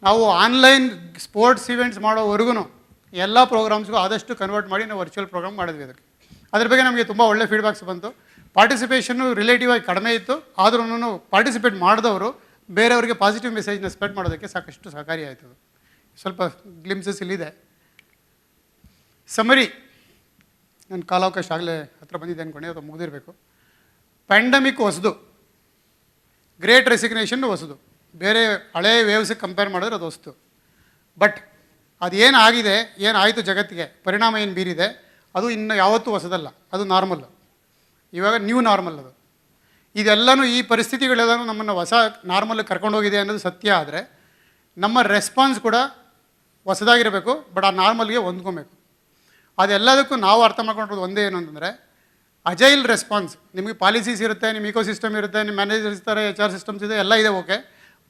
ನಾವು ಆನ್ಲೈನ್ ಸ್ಪೋರ್ಟ್ಸ್ ಇವೆಂಟ್ಸ್ ಮಾಡೋವರೆಗೂ ಎಲ್ಲ ಪ್ರೋಗ್ರಾಮ್ಸ್ಗೂ ಆದಷ್ಟು ಕನ್ವರ್ಟ್ ಮಾಡಿ ನಾವು ವರ್ಚುವಲ್ ಪ್ರೋಗ್ರಾಮ್ ಮಾಡಿದ್ವಿ ಅದಕ್ಕೆ. ಅದ್ರ ಬಗ್ಗೆ ನಮಗೆ ತುಂಬ ಒಳ್ಳೆ ಫೀಡ್ಬ್ಯಾಕ್ಸ್ ಬಂತು. ಪಾರ್ಟಿಸಿಪೇಷನ್ನು ರಿಲೇಟಿವ್ ಆಗಿ ಕಡಿಮೆ ಇತ್ತು. ಆದ್ರೂ ಪಾರ್ಟಿಸಿಪೇಟ್ ಮಾಡಿದವರು ಬೇರೆಯವರಿಗೆ ಪಾಸಿಟಿವ್ ಮೆಸೇಜ್ನ ಸ್ಪ್ರೆಡ್ ಮಾಡೋದಕ್ಕೆ ಸಾಕಷ್ಟು ಸಹಕಾರಿ ಅದು. ಸ್ವಲ್ಪ ಗ್ಲಿಮ್ಸಸ್ ಇಲ್ಲಿದೆ. ಸಮರಿ ನನ್ನ ಕಾಲಾವಕಾಶ ಆಗಲೇ ಹತ್ರ ಬಂದಿದೆ ಅಂದ್ಕೊಂಡೆ ಅದು ಮುಗಿದಿರಬೇಕು. ಪ್ಯಾಂಡಮಿಕ್ ಹೊಸದು. ಗ್ರೇಟ್ ರೆಸಿಗ್ನೇಷನ್ ಹೊಸದು. ಬೇರೆ ಹಳೆ ವೇವ್ಸಿಗೆ ಕಂಪೇರ್ ಮಾಡಿದ್ರೆ ಅದು ಹೊಸ್ತು. ಬಟ್ ಅದೇನು ಆಗಿದೆ ಏನಾಯಿತು ಜಗತ್ತಿಗೆ, ಪರಿಣಾಮ ಏನು ಬೀರಿದೆ, ಅದು ಇನ್ನು ಯಾವತ್ತೂ ಹೊಸದಲ್ಲ, ಅದು ನಾರ್ಮಲ್ ಇವಾಗ ನ್ಯೂ ನಾರ್ಮಲ್ ಅದು. ಇದೆಲ್ಲನೂ ಈ ಪರಿಸ್ಥಿತಿಗಳೆಲ್ಲನೂ ನಮ್ಮನ್ನು ಹೊಸ ನಾರ್ಮಲ್ ಕರ್ಕೊಂಡೋಗಿದೆ ಅನ್ನೋದು ಸತ್ಯ ಆದರೆ, ನಮ್ಮ ರೆಸ್ಪಾನ್ಸ್ ಕೂಡ ಹೊಸದಾಗಿರಬೇಕು ಬಟ್ ಆ ನಾರ್ಮಲ್ಗೆ ಹೊಂದ್ಕೊಬೇಕು. ಅದೆಲ್ಲದಕ್ಕೂ ನಾವು ಅರ್ಥ ಮಾಡ್ಕೊಂಡಿರೋದು ಒಂದೇ ಏನು ಅಂತಂದರೆ ಅಜೈಲ್ ರೆಸ್ಪಾನ್ಸ್ ನಿಮಗೆ ಪಾಲಿಸೀಸ್ ಇರುತ್ತೆ ನಿಮ್ಮ ಇಕೋ ಸಿಸ್ಟಮ್ ಇರುತ್ತೆ ನಿಮ್ಮ ಮ್ಯಾನೇಜರ್ಸ್ ಇರ್ತಾರೆ ಎಚ್ ಆರ್ ಸಿಸ್ಟಮ್ಸ್ ಇದೆ, ಎಲ್ಲ ಇದೆ ಓಕೆ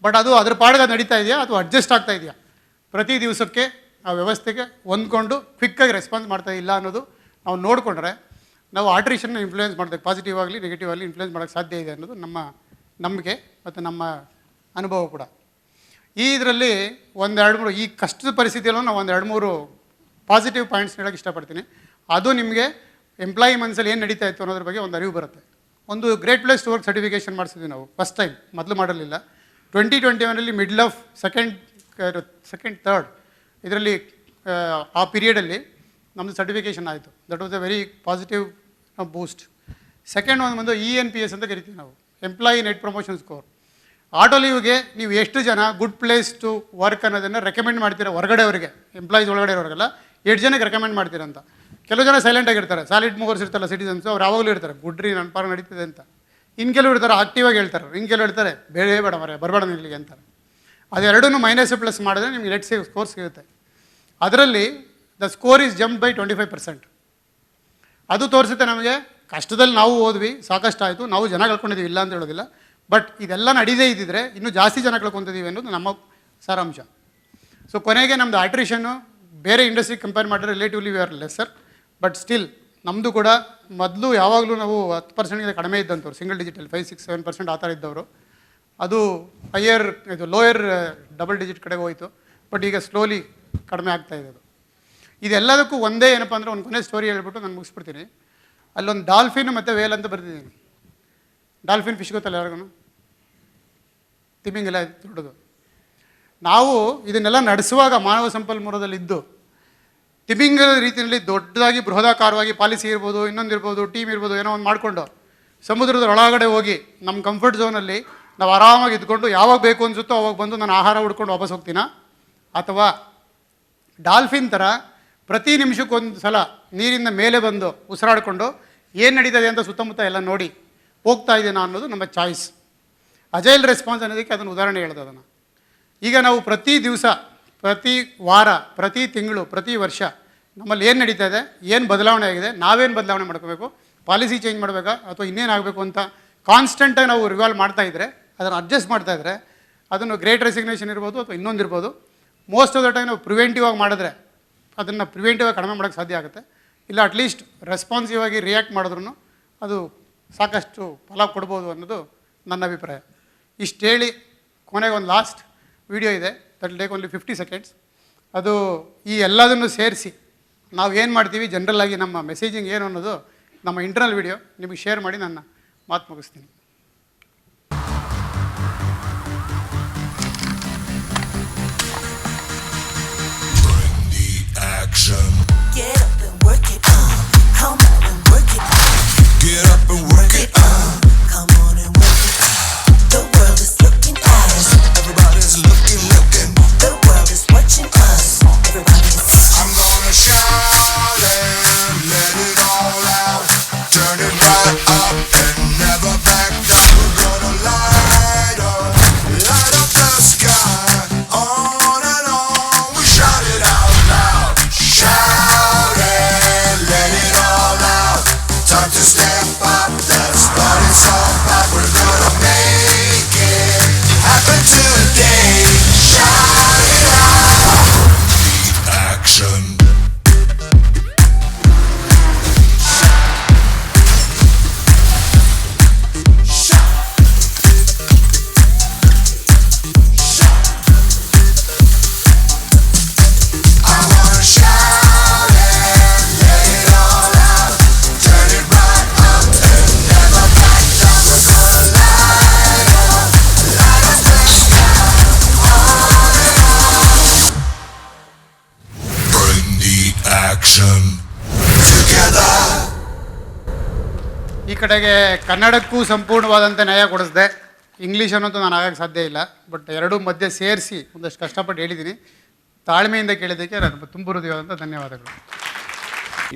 ಬಟ್ ಅದು ಅದ್ರ ಪಾಡಿಗೆ ನಡೀತಾ ಇದೆಯಾ, ಅಥವಾ ಅಡ್ಜಸ್ಟ್ ಆಗ್ತಾ ಇದೆಯಾ? ಪ್ರತಿ ದಿವಸಕ್ಕೆ ಆ ವ್ಯವಸ್ಥೆಗೆ ಹೊಂದ್ಕೊಂಡು ಕ್ವಿಕ್ಕಾಗಿ ರೆಸ್ಪಾನ್ಸ್ ಮಾಡ್ತಾ ಇಲ್ಲ ಅನ್ನೋದು ನಾವು ನೋಡಿಕೊಂಡ್ರೆ ನಾವು ಆಲ್ಟ್ರೇಷನ್ನ ಇನ್ಫ್ಲೂಯೆನ್ಸ್ ಮಾಡ್ತೇವೆ ಪಾಸಿಟಿವ್ ಆಗಲಿ ನೆಗೆಟಿವ್ ಆಗಲಿ ಇನ್ಫ್ಲೂಯೆನ್ಸ್ ಮಾಡೋಕ್ಕೆ ಸಾಧ್ಯ ಇದೆ ಅನ್ನೋದು ನಮ್ಮ ನಂಬಿಕೆ ಮತ್ತು ನಮ್ಮ ಅನುಭವ ಕೂಡ. ಈ ಇದರಲ್ಲಿ ಒಂದು ಎರಡು ಮೂರು ಈ ಕಷ್ಟದ ಪರಿಸ್ಥಿತಿಯಲ್ಲೂ ನಾವು ಒಂದು ಎರಡು ಮೂರು ಪಾಸಿಟಿವ್ ಪಾಯಿಂಟ್ಸ್ ಹೇಳೋಕ್ಕೆ ಇಷ್ಟಪಡ್ತೀನಿ. ಅದು ನಿಮಗೆ ಎಂಪ್ಲಾಯಿ ಮನ್ಸಲ್ಲಿ ಏನು ನಡೀತಾ ಇತ್ತು ಅನ್ನೋದ್ರ ಬಗ್ಗೆ ಒಂದು ಅರಿವು ಬರುತ್ತೆ. ಒಂದು great place to work certification ಮಾಡಿಸಿದ್ವಿ ನಾವು. ಫಸ್ಟ್ ಟೈಮ್ ಮೊದಲು ಮಾಡಲಿಲ್ಲ. Twenty twenty ಒನಲ್ಲಿ middle of second second third ಇದರಲ್ಲಿ, ಆ ಪೀರಿಯಡಲ್ಲಿ ನಮ್ಮದು ಸರ್ಟಿಫಿಕೇಷನ್ ಆಯಿತು. That was a very positive boost second ಒಂದು ಬಂದು ಇ ಎನ್ ಪಿ ಎಸ್ ಅಂತ ಕರಿತೀವಿ ನಾವು. ಎಂಪ್ಲಾಯಿ ನೆಟ್ ಪ್ರಮೋಷನ್ ಸ್ಕೋರ್ ಆಟೋ ಲೀವ್ಗೆ ನೀವು ಎಷ್ಟು ಜನ ಗುಡ್ ಪ್ಲೇಸ್ ಟು ವರ್ಕ್ ಅನ್ನೋದನ್ನು ರೆಕಮೆಂಡ್ ಮಾಡ್ತೀರಾ ಹೊರಗಡೆ ಅವರಿಗೆ? ಎಂಪ್ಲಾಯೀಸ್ ಒಳಗಡೆ ಇರೋರಿಗೆಲ್ಲ ಎಷ್ಟು ಜನಕ್ಕೆ ರೆಕಮೆಂಡ್ ಮಾಡ್ತೀರಾ ಅಂತ. ಕೆಲವು ಜನ ಸೈಲೆಂಟ್ ಆಗಿರ್ತಾರೆ ಸಾಲಿಡ್ ಮೂವರ್ಸ್ ಇರ್ತಾರಲ್ಲ ಸಿಟಿಸನ್ಸ್ ಅವ್ರು ಯಾವಾಗಲೂ ಇರ್ತಾರೆ. ಗುಡ್ ರೀ ನನ್ನ ಪಾರ್ ನಡೀತಿದೆ ಅಂತ. ಇನ್ನು ಕೆಲವು ಇರ್ತಾರೆ ಆಕ್ಟಿವಾಗಿ ಹೇಳ್ತಾರೆ. ಇನ್ನು ಕೆಲವು ಹೇಳ್ತಾರೆ, ಬೇಡ ಬೇಡ ಮರೆ ಬರಬೇಡ ಇಲ್ಲಿಗೆ ಅಂತಾರೆ ಅದೆರಡನ್ನೂ ಮೈನಸ್ ಪ್ಲಸ್ ಮಾಡಿದ್ರೆ ನಿಮಗೆ ನೆಟ್ ಸೇವ್ ಸ್ಕೋರ್ ಸಿಗುತ್ತೆ. ಅದರಲ್ಲಿ the score is jump by twenty five percent ಅದು ತೋರಿಸುತ್ತೆ ನಮಗೆ, ಕಷ್ಟದಲ್ಲಿ ನಾವು ಓದ್ವಿ ಸಾಕಷ್ಟು ಆಯಿತು ನಾವು ಜನ ಕಳ್ಕೊಂಡಿದ್ದೀವಿ ಇಲ್ಲ ಅಂತ ಹೇಳೋದಿಲ್ಲ. ಬಟ್ ಇದೆಲ್ಲ ನಡೀದೇ ಇದ್ದಿದ್ರೆ ಇನ್ನೂ ಜಾಸ್ತಿ ಜನ ಕಳ್ಕೊತಿದ್ದೀವಿ ಅನ್ನೋದು ನಮ್ಮ ಸಾರಾಂಶ. ಸೊ ಕೊನೆಗೆ ನಮ್ಮದು ಆಟ್ರಿಷನ್ನು ಬೇರೆ ಇಂಡಸ್ಟ್ರಿಗೆ ಕಂಪೇರ್ ಮಾಡಿದ್ರೆ relatively we are lesser but still ನಮ್ಮದು ಕೂಡ ಮೊದಲು ಯಾವಾಗಲೂ ನಾವು ಹತ್ತು ಪರ್ಸೆಂಟ್ಗೆ ಕಡಿಮೆ ಇದ್ದಂಥವ್ರು single digital five six seven percent ಆ ಥರ ಇದ್ದವರು. ಅದು ಹೈಯರ್ ಇದು ಲೋಯರ್ ಡಬಲ್ ಡಿಜಿಟ್ ಕಡೆಗೆ ಹೋಯಿತು. ಬಟ್ ಈಗ ಸ್ಲೋಲಿ ಕಡಿಮೆ ಆಗ್ತಾ ಇದೆ ಅದು. ಇದೆಲ್ಲದಕ್ಕೂ ಒಂದೇ ಏನಪ್ಪ ಅಂದರೆ ಒಂದು ಕೊನೆ ಸ್ಟೋರಿ ಹೇಳ್ಬಿಟ್ಟು ನಾನು ಮುಗಿಸ್ಬಿಡ್ತೀನಿ. ಅಲ್ಲೊಂದು ಡಾಲ್ಫಿನ್ ಮತ್ತು ವೇಲ್ ಅಂತ ಬರ್ತಿದ್ದೀನಿ ಡಾಲ್ಫಿನ್ ಫಿಶ್ ಗೊತ್ತಲ್ಲ ಯಾರಿಗೂ ತಿಮ್ಮಿಂಗಿಲ್ಲ ದೊಡ್ಡದು. ನಾವು ಇದನ್ನೆಲ್ಲ ನಡೆಸುವಾಗ ಮಾನವ ಸಂಪನ್ಮೂಲದಲ್ಲಿದ್ದು ತಿಮಿಂಗಲ ರೀತಿಯಲ್ಲಿ ದೊಡ್ಡದಾಗಿ ಬೃಹದಾಕಾರವಾಗಿ ಪಾಲಿಸಿ ಇರ್ಬೋದು ಇನ್ನೊಂದು ಇರ್ಬೋದು ಟೀಮ್ ಇರ್ಬೋದು, ಏನೋ ಒಂದು ಮಾಡಿಕೊಂಡು, ಸಮುದ್ರದ ಒಳಗಡೆ ಹೋಗಿ ನಮ್ಮ ಕಂಫರ್ಟ್ ಝೋನಲ್ಲಿ ನಾವು ಆರಾಮಾಗಿ ಇದ್ಕೊಂಡು ಯಾವಾಗ ಬೇಕು ಅನಿಸುತ್ತೋ ಅವಾಗ ಬಂದು ನಾನು ಆಹಾರ ಹುಡ್ಕೊಂಡು ವಾಪಸ್ ಹೋಗ್ತೀನ? ಅಥವಾ ಡಾಲ್ಫಿನ್ ಥರ ಪ್ರತಿ ನಿಮಿಷಕ್ಕೊಂದು ಸಲ ನೀರಿಂದ ಮೇಲೆ ಬಂದು ಉಸಿರಾಡಿಕೊಂಡು ಏನು ನಡೀತದೆ ಅಂತ ಸುತ್ತಮುತ್ತ ಎಲ್ಲ ನೋಡಿ ಹೋಗ್ತಾ ಇದ್ದೀನಾ ಅನ್ನೋದು ನಮ್ಮ ಚಾಯ್ಸ್. ಅಜೈಲ್ ರೆಸ್ಪಾನ್ಸ್ ಅನ್ನೋದಕ್ಕೆ ಅದನ್ನು ಉದಾಹರಣೆ ಹೇಳ್ದೆ ಅದನ್ನು. ಈಗ ನಾವು ಪ್ರತಿ ದಿವಸ, ಪ್ರತಿ ವಾರ, ಪ್ರತಿ ತಿಂಗಳು, ಪ್ರತಿ ವರ್ಷ ನಮ್ಮಲ್ಲಿ ಏನು ನಡೀತಾ ಇದೆ ಏನು ಬದಲಾವಣೆ ಆಗಿದೆ, ನಾವೇನು ಬದಲಾವಣೆ ಮಾಡ್ಕೋಬೇಕು, ಪಾಲಿಸಿ ಚೇಂಜ್ ಮಾಡಬೇಕಾ, ಅಥವಾ ಇನ್ನೇನು ಆಗಬೇಕು ಅಂತ ಕಾನ್ಸ್ಟೆಂಟಾಗಿ ನಾವು ರಿವಾಲ್ವ್ ಮಾಡ್ತಾ ಇದ್ದರೆ ಅದನ್ನು ಅಡ್ಜಸ್ಟ್ ಮಾಡ್ತಾ ಇದ್ದರೆ ಅದನ್ನು ಗ್ರೇಟ್ ರೆಸಿಗ್ನೇಷನ್ ಇರ್ಬೋದು ಅಥವಾ ಇನ್ನೊಂದು ಇರ್ಬೋದು. ಮೋಸ್ಟ್ ಆಫ್ ದ ಟೈಮ್ ನಾವು ಪ್ರಿವೆಂಟಿವ್ ಆಗಿ ಮಾಡಿದ್ರೆ ಅದನ್ನು ಪ್ರಿವೆಂಟಿವ್ ಆಗಿ ಕಡಿಮೆ ಮಾಡೋಕ್ಕೆ ಸಾಧ್ಯ ಆಗುತ್ತೆ. ಇಲ್ಲ ಅಟ್ಲೀಸ್ಟ್ ರೆಸ್ಪಾನ್ಸಿವ್ ಆಗಿ ರಿಯಾಕ್ಟ್ ಮಾಡಿದ್ರೂ ಅದು ಸಾಕಷ್ಟು ಫಲ ಕೊಡ್ಬೋದು ಅನ್ನೋದು ನನ್ನ ಅಭಿಪ್ರಾಯ. ಇಷ್ಟು ಹೇಳಿ ಕೊನೆಗೆ ಒಂದು ಲಾಸ್ಟ್ ವಿಡಿಯೋ ಇದೆ. That take only fifty seconds ಅದು ಈ ಎಲ್ಲದನ್ನು ಸೇರಿಸಿ ನಾವು ಏನು ಮಾಡ್ತೀವಿ ಜನರಲ್ ನಮ್ಮ ಮೆಸೇಜಿಂಗ್ ಏನು ಅನ್ನೋದು ನಮ್ಮ ಇಂಟರ್ನಲ್ ವಿಡಿಯೋ ನಿಮಗೆ ಶೇರ್ ಮಾಡಿ ನನ್ನ ಮಾತು ಮುಗಿಸ್ತೀನಿ. Action. Get up and work it. Uh, come on and work it. Get up and work it. Uh, ಕಡೆಗೆ ಕನ್ನಡಕ್ಕೂ ಸಂಪೂರ್ಣವಾದಂಥ ನ್ಯಾಯ ಕೊಡಿಸ್ದೆ. ಇಂಗ್ಲೀಷ್ ಅನ್ನೋದು ನಾನು ಆಗಕ್ಕೆ ಸಾಧ್ಯ ಇಲ್ಲ. ಬಟ್ ಎರಡೂ ಮಧ್ಯೆ ಸೇರಿಸಿ ಒಂದಷ್ಟು ಕಷ್ಟಪಟ್ಟು ಹೇಳಿದ್ದೀನಿ. ತಾಳ್ಮೆಯಿಂದ ಕೇಳಿದ್ದಕ್ಕೆ ನಾನು ತುಂಬ ಹೃದಯವಾದಂಥ ಧನ್ಯವಾದಗಳು.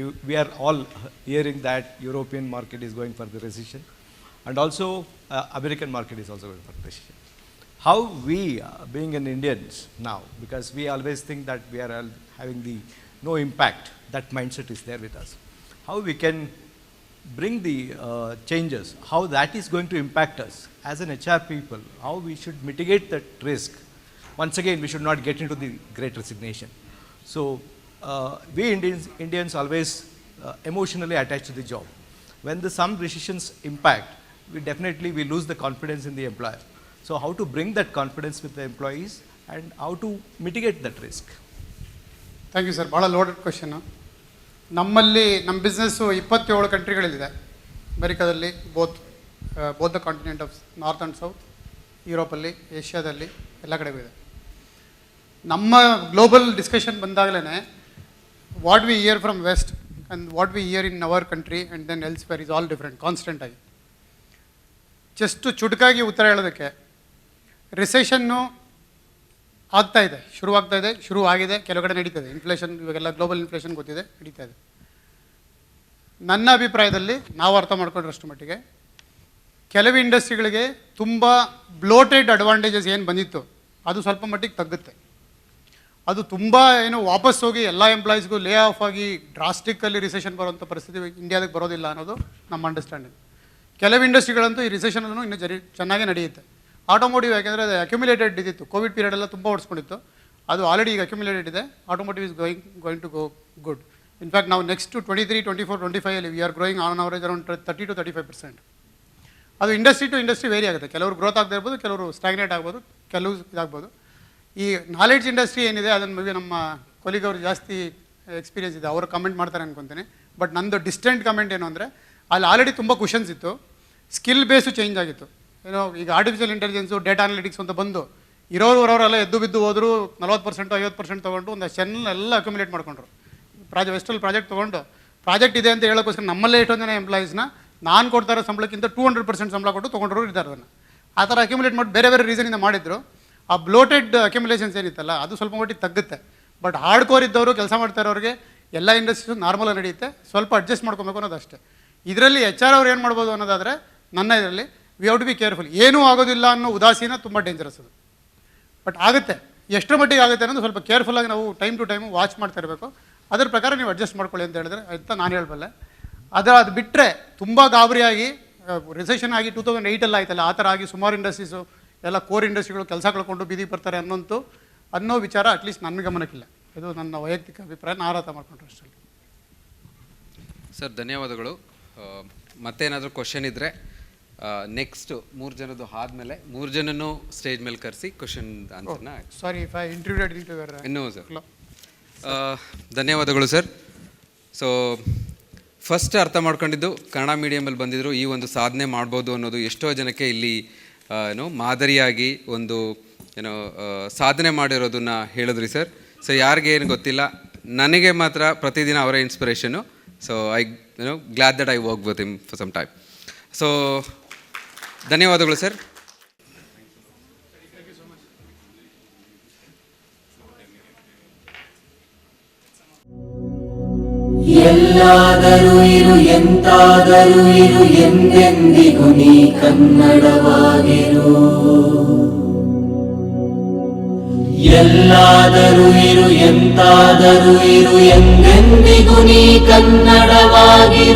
You we are all hearing that European market is going for the recession and also American market is also going for recession how we being an Indians ನಾವು because we always think that we are all having the no impact that mindset is there with us how we can bring the uh, changes, how that is going to impact us as an HR people, how we should mitigate that risk. Once again, we should not get into the great resignation. So uh, we Indians, Indians always uh, emotionally attached to the job. When the some decisions impact, we definitely we lose the confidence in the employer. So how to bring that confidence with the employees and how to mitigate that risk. Thank you, sir. But a loaded question. Huh? ನಮ್ಮಲ್ಲಿ ನಮ್ಮ ಬಿಸ್ನೆಸ್ಸು ಇಪ್ಪತ್ತೇಳು ಕಂಟ್ರಿಗಳಲ್ಲಿದೆ ಅಮೆರಿಕಾದಲ್ಲಿ both both the continent of north and south ಯುರೋಪಲ್ಲಿ, ಏಷ್ಯಾದಲ್ಲಿ ಎಲ್ಲ ಕಡೆಗೂ ಇದೆ. ನಮ್ಮ ಗ್ಲೋಬಲ್ ಡಿಸ್ಕಷನ್ ಬಂದಾಗಲೇ what we hear from west and what we hear in our country and then else where is all different constant ಆಗಿ. ಜಸ್ಟ್ ಚುಟುಕಾಗಿ ಉತ್ತರ ಹೇಳೋದಕ್ಕೆ ರಿಸೆಷನ್ನು ಆಗ್ತಾ ಇದೆ ಶುರುವಾಗ್ತಾ ಇದೆ, ಶುರು ಆಗಿದೆ ಕೆಲವು ಕಡೆ ನಡೀತದೆ ಇನ್ಫ್ಲೇಷನ್ ಇವಾಗೆಲ್ಲ ಗ್ಲೋಬಲ್ ಇನ್ಫ್ಲೇಷನ್ ಗೊತ್ತಿದೆ, ನಡೀತಾ ಇದೆ. ನನ್ನ ಅಭಿಪ್ರಾಯದಲ್ಲಿ ನಾವು ಅರ್ಥ ಮಾಡ್ಕೊಂಡ್ರಷ್ಟು ಮಟ್ಟಿಗೆ ಕೆಲವು ಇಂಡಸ್ಟ್ರಿಗಳಿಗೆ ತುಂಬ ಬ್ಲೋಟೆಡ್ ಅಡ್ವಾಂಟೇಜಸ್ ಏನು ಬಂದಿತ್ತು, ಅದು ಸ್ವಲ್ಪ ಮಟ್ಟಿಗೆ ತಗ್ಗುತ್ತೆ. ಅದು ತುಂಬ ಏನು ವಾಪಸ್ ಹೋಗಿ ಎಲ್ಲ ಎಂಪ್ಲಾಯೀಸ್ಗೂ ಲೇ ಆಫ್ ಆಗಿ ಡ್ರಾಸ್ಟಿಕ್ಕಲ್ಲಿ ರಿಸೆಷನ್ ಬರುವಂಥ ಪರಿಸ್ಥಿತಿ ಇಂಡಿಯಾದಕ್ಕೆ ಬರೋದಿಲ್ಲ ಅನ್ನೋದು ನಮ್ಮ ಅಂಡರ್ಸ್ಟ್ಯಾಂಡಿಂಗ್ ಕೆಲವು ಇಂಡಸ್ಟ್ರಿಗಳಂತೂ ಈ ರಿಸೆಷನಲ್ಲೂ ಇನ್ನೂ ಜರಿ, ಚೆನ್ನಾಗೇ ನಡೆಯುತ್ತೆ. ಆಟೋಮೋಟಿವ್ ಯಾಕೆಂದರೆ ಅದು ಅಕ್ಯುಮುಲೇಟೆಡ್ ಇದ್ದಿತ್ತು. ಕೋವಿಡ್ ಪೀರಿಯಡ್ ಎಲ್ಲ ತುಂಬ ಓಡಿಸ್ಕೊಂಡಿತ್ತು. ಅದು ಆಲ್ರೆಡಿ ಈಗ ಅಕ್ಯುಮುಲೇಟೆಡ್ ಇದೆ. Automotive is going going to go good in fact ನಾವು next twenty three twenty four twenty ಫೈವಲ್ಲಿ we are growing on average around thirty two thirty five percent ಅದು ಇಂಡಸ್ಟ್ರಿ ಟು ಇಂಡಸ್ಟ್ರಿ ವೇರಿ ಆಗುತ್ತೆ. ಕೆಲವರು ಗ್ರೋತ್ ಆಗದೆ ಇರ್ಬೋದು, ಕೆಲವರು ಸ್ಟಾಗ್ನೇಟ್ ಆಗ್ಬೋದು ಕೆಲವು ಇದಾಗ್ಬೋದು. ಈ ನಾಲೆಡ್ಜ್ ಇಂಡಸ್ಟ್ರಿ ಏನಿದೆ, ಅದನ್ನು ಮೇ ನಮ್ಮ ಕೊಲಿಗವರು ಜಾಸ್ತಿ ಎಕ್ಸ್ಪೀರಿಯನ್ಸ್ ಇದೆ. ಅವರು ಕಮೆಂಟ್ ಮಾಡ್ತಾರೆ ಅನ್ಕೊತೀನಿ. ಬಟ್ ನಂದು ಡಿಸ್ಟೆಂಟ್ ಕಮೆಂಟ್ ಏನು ಅಂದರೆ, ಅಲ್ಲಿ ಆಲ್ರೆಡಿ ತುಂಬ ಕ್ವಶನ್ಸ್ ಇತ್ತು. ಸ್ಕಿಲ್ ಬೇಸು ಚೇಂಜ್ ಆಗಿತ್ತು. ಏನೋ ಈಗ ಆರ್ಟಿಫಿಷಿಯಲ್ ಇಂಟೆಲಿಜೆನ್ಸು ಡೇಟಾ ಅನಾಲಿಟಿಕ್ಸ್ ಅಂತ ಬಂದು ಇರೋರು ಬರೋರೆಲ್ಲ ಎದ್ದು ಬಿದ್ದು ಹೋದ್ರು ನಲ್ವತ್ತು ಪರ್ಸೆಂಟು, ಐವತ್ತು ಪರ್ಸೆಂಟ್ ತೊಗೊಂಡು ಒಂದು ಚೆನ್ನ ಎಲ್ಲ ಅಕ್ಯುಮುಲೇಟ್ ಮಾಡ್ಕೊಂಡ್ರು ಪ್ರಾಜೆ ವೆಸ್ಟಲ್ಲಿ ಪ್ರಾಜೆಕ್ಟ್ ತೊಗೊಂಡು ಪ್ರಾಜೆಕ್ಟ್ ಇದೆ ಅಂತ ಹೇಳೋಕ್ಕೋಸ್ಕರ ನಮ್ಮಲ್ಲೇ ಎಷ್ಟೊಂದು ಜನ ಎಂಪ್ಲಾಯೀಸ್ನ ನಾನು ಕೊಡ್ತಾ ಇರೋ ಸಂಬಳಕ್ಕಿಂತ ಟೂ ಹಂಡ್ರೆಡ್ ಪರ್ಸೆಂಟ್ ಸಂಬಳ ಕೊಟ್ಟು ತೊಗೊಂಡ್ರು ಇದ್ದಾರೆ ಅದನ್ನು. ಆ ಥರ ಅಕ್ಯುಮುಲೇಟ್ ಮಾಡಿ ಬೇರೆ ಬೇರೆ ರೀಸನಿಂದ ಮಾಡಿದ್ರು. ಆ ಬ್ಲೋಟೆಡ್ ಅಕ್ಯುಮುಲೇಷನ್ಸ್ ಏನಿತ್ತಲ್ಲ, ಅದು ಸ್ವಲ್ಪ ಮಟ್ಟಿಗೆ ತಗ್ಗುತ್ತೆ. ಬಟ್ ಹಾರ್ಡ್ ಕೋರ್ ಇದ್ದವರು, ಕೆಲಸ ಮಾಡ್ತಾ ಇರೋರಿಗೆ ಎಲ್ಲ ಇಂಡಸ್ಟ್ರೀಸು ನಾರ್ಮಲಾಗಿ ನಡೆಯುತ್ತೆ. ಸ್ವಲ್ಪ ಅಡ್ಜಸ್ಟ್ ಮಾಡ್ಕೊಬೇಕು ಅನ್ನೋದು ಅಷ್ಟೇ ಇದರಲ್ಲಿ ಎಚ್ ಆರ್ ಅವ್ರು ಏನು ಮಾಡ್ಬೋದು ಅನ್ನೋದಾದರೆ, ನನ್ನ ಇದರಲ್ಲಿ we have to be careful ಏನೂ ಆಗೋದಿಲ್ಲ ಅನ್ನೋ ಉದಾಸೀನ ತುಂಬ ಡೇಂಜರಸ್ ಅದು. ಬಟ್ ಆಗುತ್ತೆ. ಎಷ್ಟರ ಮಟ್ಟಿಗೆ ಆಗುತ್ತೆ ಅನ್ನೋದು ಸ್ವಲ್ಪ ಕೇರ್ಫುಲ್ಲಾಗಿ ನಾವು ಟೈಮ್ ಟು ಟೈಮು ವಾಚ್ ಮಾಡ್ತಾ ಇರಬೇಕು. ಅದರ ಪ್ರಕಾರ ನೀವು ಅಡ್ಜಸ್ಟ್ ಮಾಡ್ಕೊಳ್ಳಿ ಅಂತ ಹೇಳಿದ್ರೆ ಅಂತ ನಾನು ಹೇಳಬಲ್ಲೆ. ಅದರ ಅದು ಬಿಟ್ಟರೆ ತುಂಬ ಗಾಬರಿಯಾಗಿ ರಿಸೆಷನ್ ಆಗಿ ಟೂ ತೌಸಂಡ್ ಏಯ್ಟಲ್ಲಿ ಆಯ್ತಲ್ಲ, ಆ ಥರ ಆಗಿ ಸುಮಾರು ಇಂಡಸ್ಟ್ರೀಸು ಎಲ್ಲ ಕೋರ್ ಇಂಡಸ್ಟ್ರಿಗಳು ಕೆಲಸ ಕಳ್ಕೊಂಡು ಬೀದಿ ಬರ್ತಾರೆ ಅನ್ನೋಂತು, ಅನ್ನೋ ವಿಚಾರ ಅಟ್ಲೀಸ್ಟ್ ನನ್ನ ಗಮನಕ್ಕಿಲ್ಲ. ಇದು ನನ್ನ ವೈಯಕ್ತಿಕ ಅಭಿಪ್ರಾಯ. ಅರ್ಥ ಮಾಡ್ಕೊಂಡ್ರೆ ಅಷ್ಟರಲ್ಲಿ ಸರ್, ಧನ್ಯವಾದಗಳು. ಮತ್ತೇನಾದರೂ ಕ್ವಶನ್ ಇದ್ದರೆ ನೆಕ್ಸ್ಟ್ ಮೂರು ಜನದ್ದು ಆದ್ಮೇಲೆ ಮೂರು ಜನನೂ ಸ್ಟೇಜ್ ಮೇಲೆ ಕರೆಸಿ question ಆನ್ಸರ್ನ sorry if I interviewed into your ಇನ್ನೂ ಸರ್ ಧನ್ಯವಾದಗಳು ಸರ್ ಸೊ ಫಸ್ಟ್ ಅರ್ಥ ಮಾಡ್ಕೊಂಡಿದ್ದು ಕನ್ನಡ ಮೀಡಿಯಮಲ್ಲಿ ಬಂದಿದ್ದರು ಈ ಒಂದು ಸಾಧನೆ ಮಾಡ್ಬೋದು ಅನ್ನೋದು ಎಷ್ಟೋ ಜನಕ್ಕೆ ಇಲ್ಲಿ ಏನು ಮಾದರಿಯಾಗಿ ಒಂದು ಏನೋ ಸಾಧನೆ ಮಾಡಿರೋದನ್ನ ಹೇಳಿದ್ರಿ ಸರ್ ಸೊ ಯಾರಿಗೆ ಏನು ಗೊತ್ತಿಲ್ಲ ನನಗೆ ಮಾತ್ರ ಪ್ರತಿದಿನ ಅವರ inspiration so I know glad that I work with him for some time so ಧನ್ಯವಾದಗಳು, ಸರ್. ಎಲ್ಲಾದರೂ ಇರು, ಎಂತಾದರೂ ಇರು, ಎಂದೆಂದಿಗೂ ನೀ ಕನ್ನಡವಾಗಿರು. ಎಲ್ಲಾದರೂ ಇರು, ಎಂತಾದರೂ ಇರು, ಎಂದೆಂದಿಗೂ ನೀ ಕನ್ನಡವಾಗಿ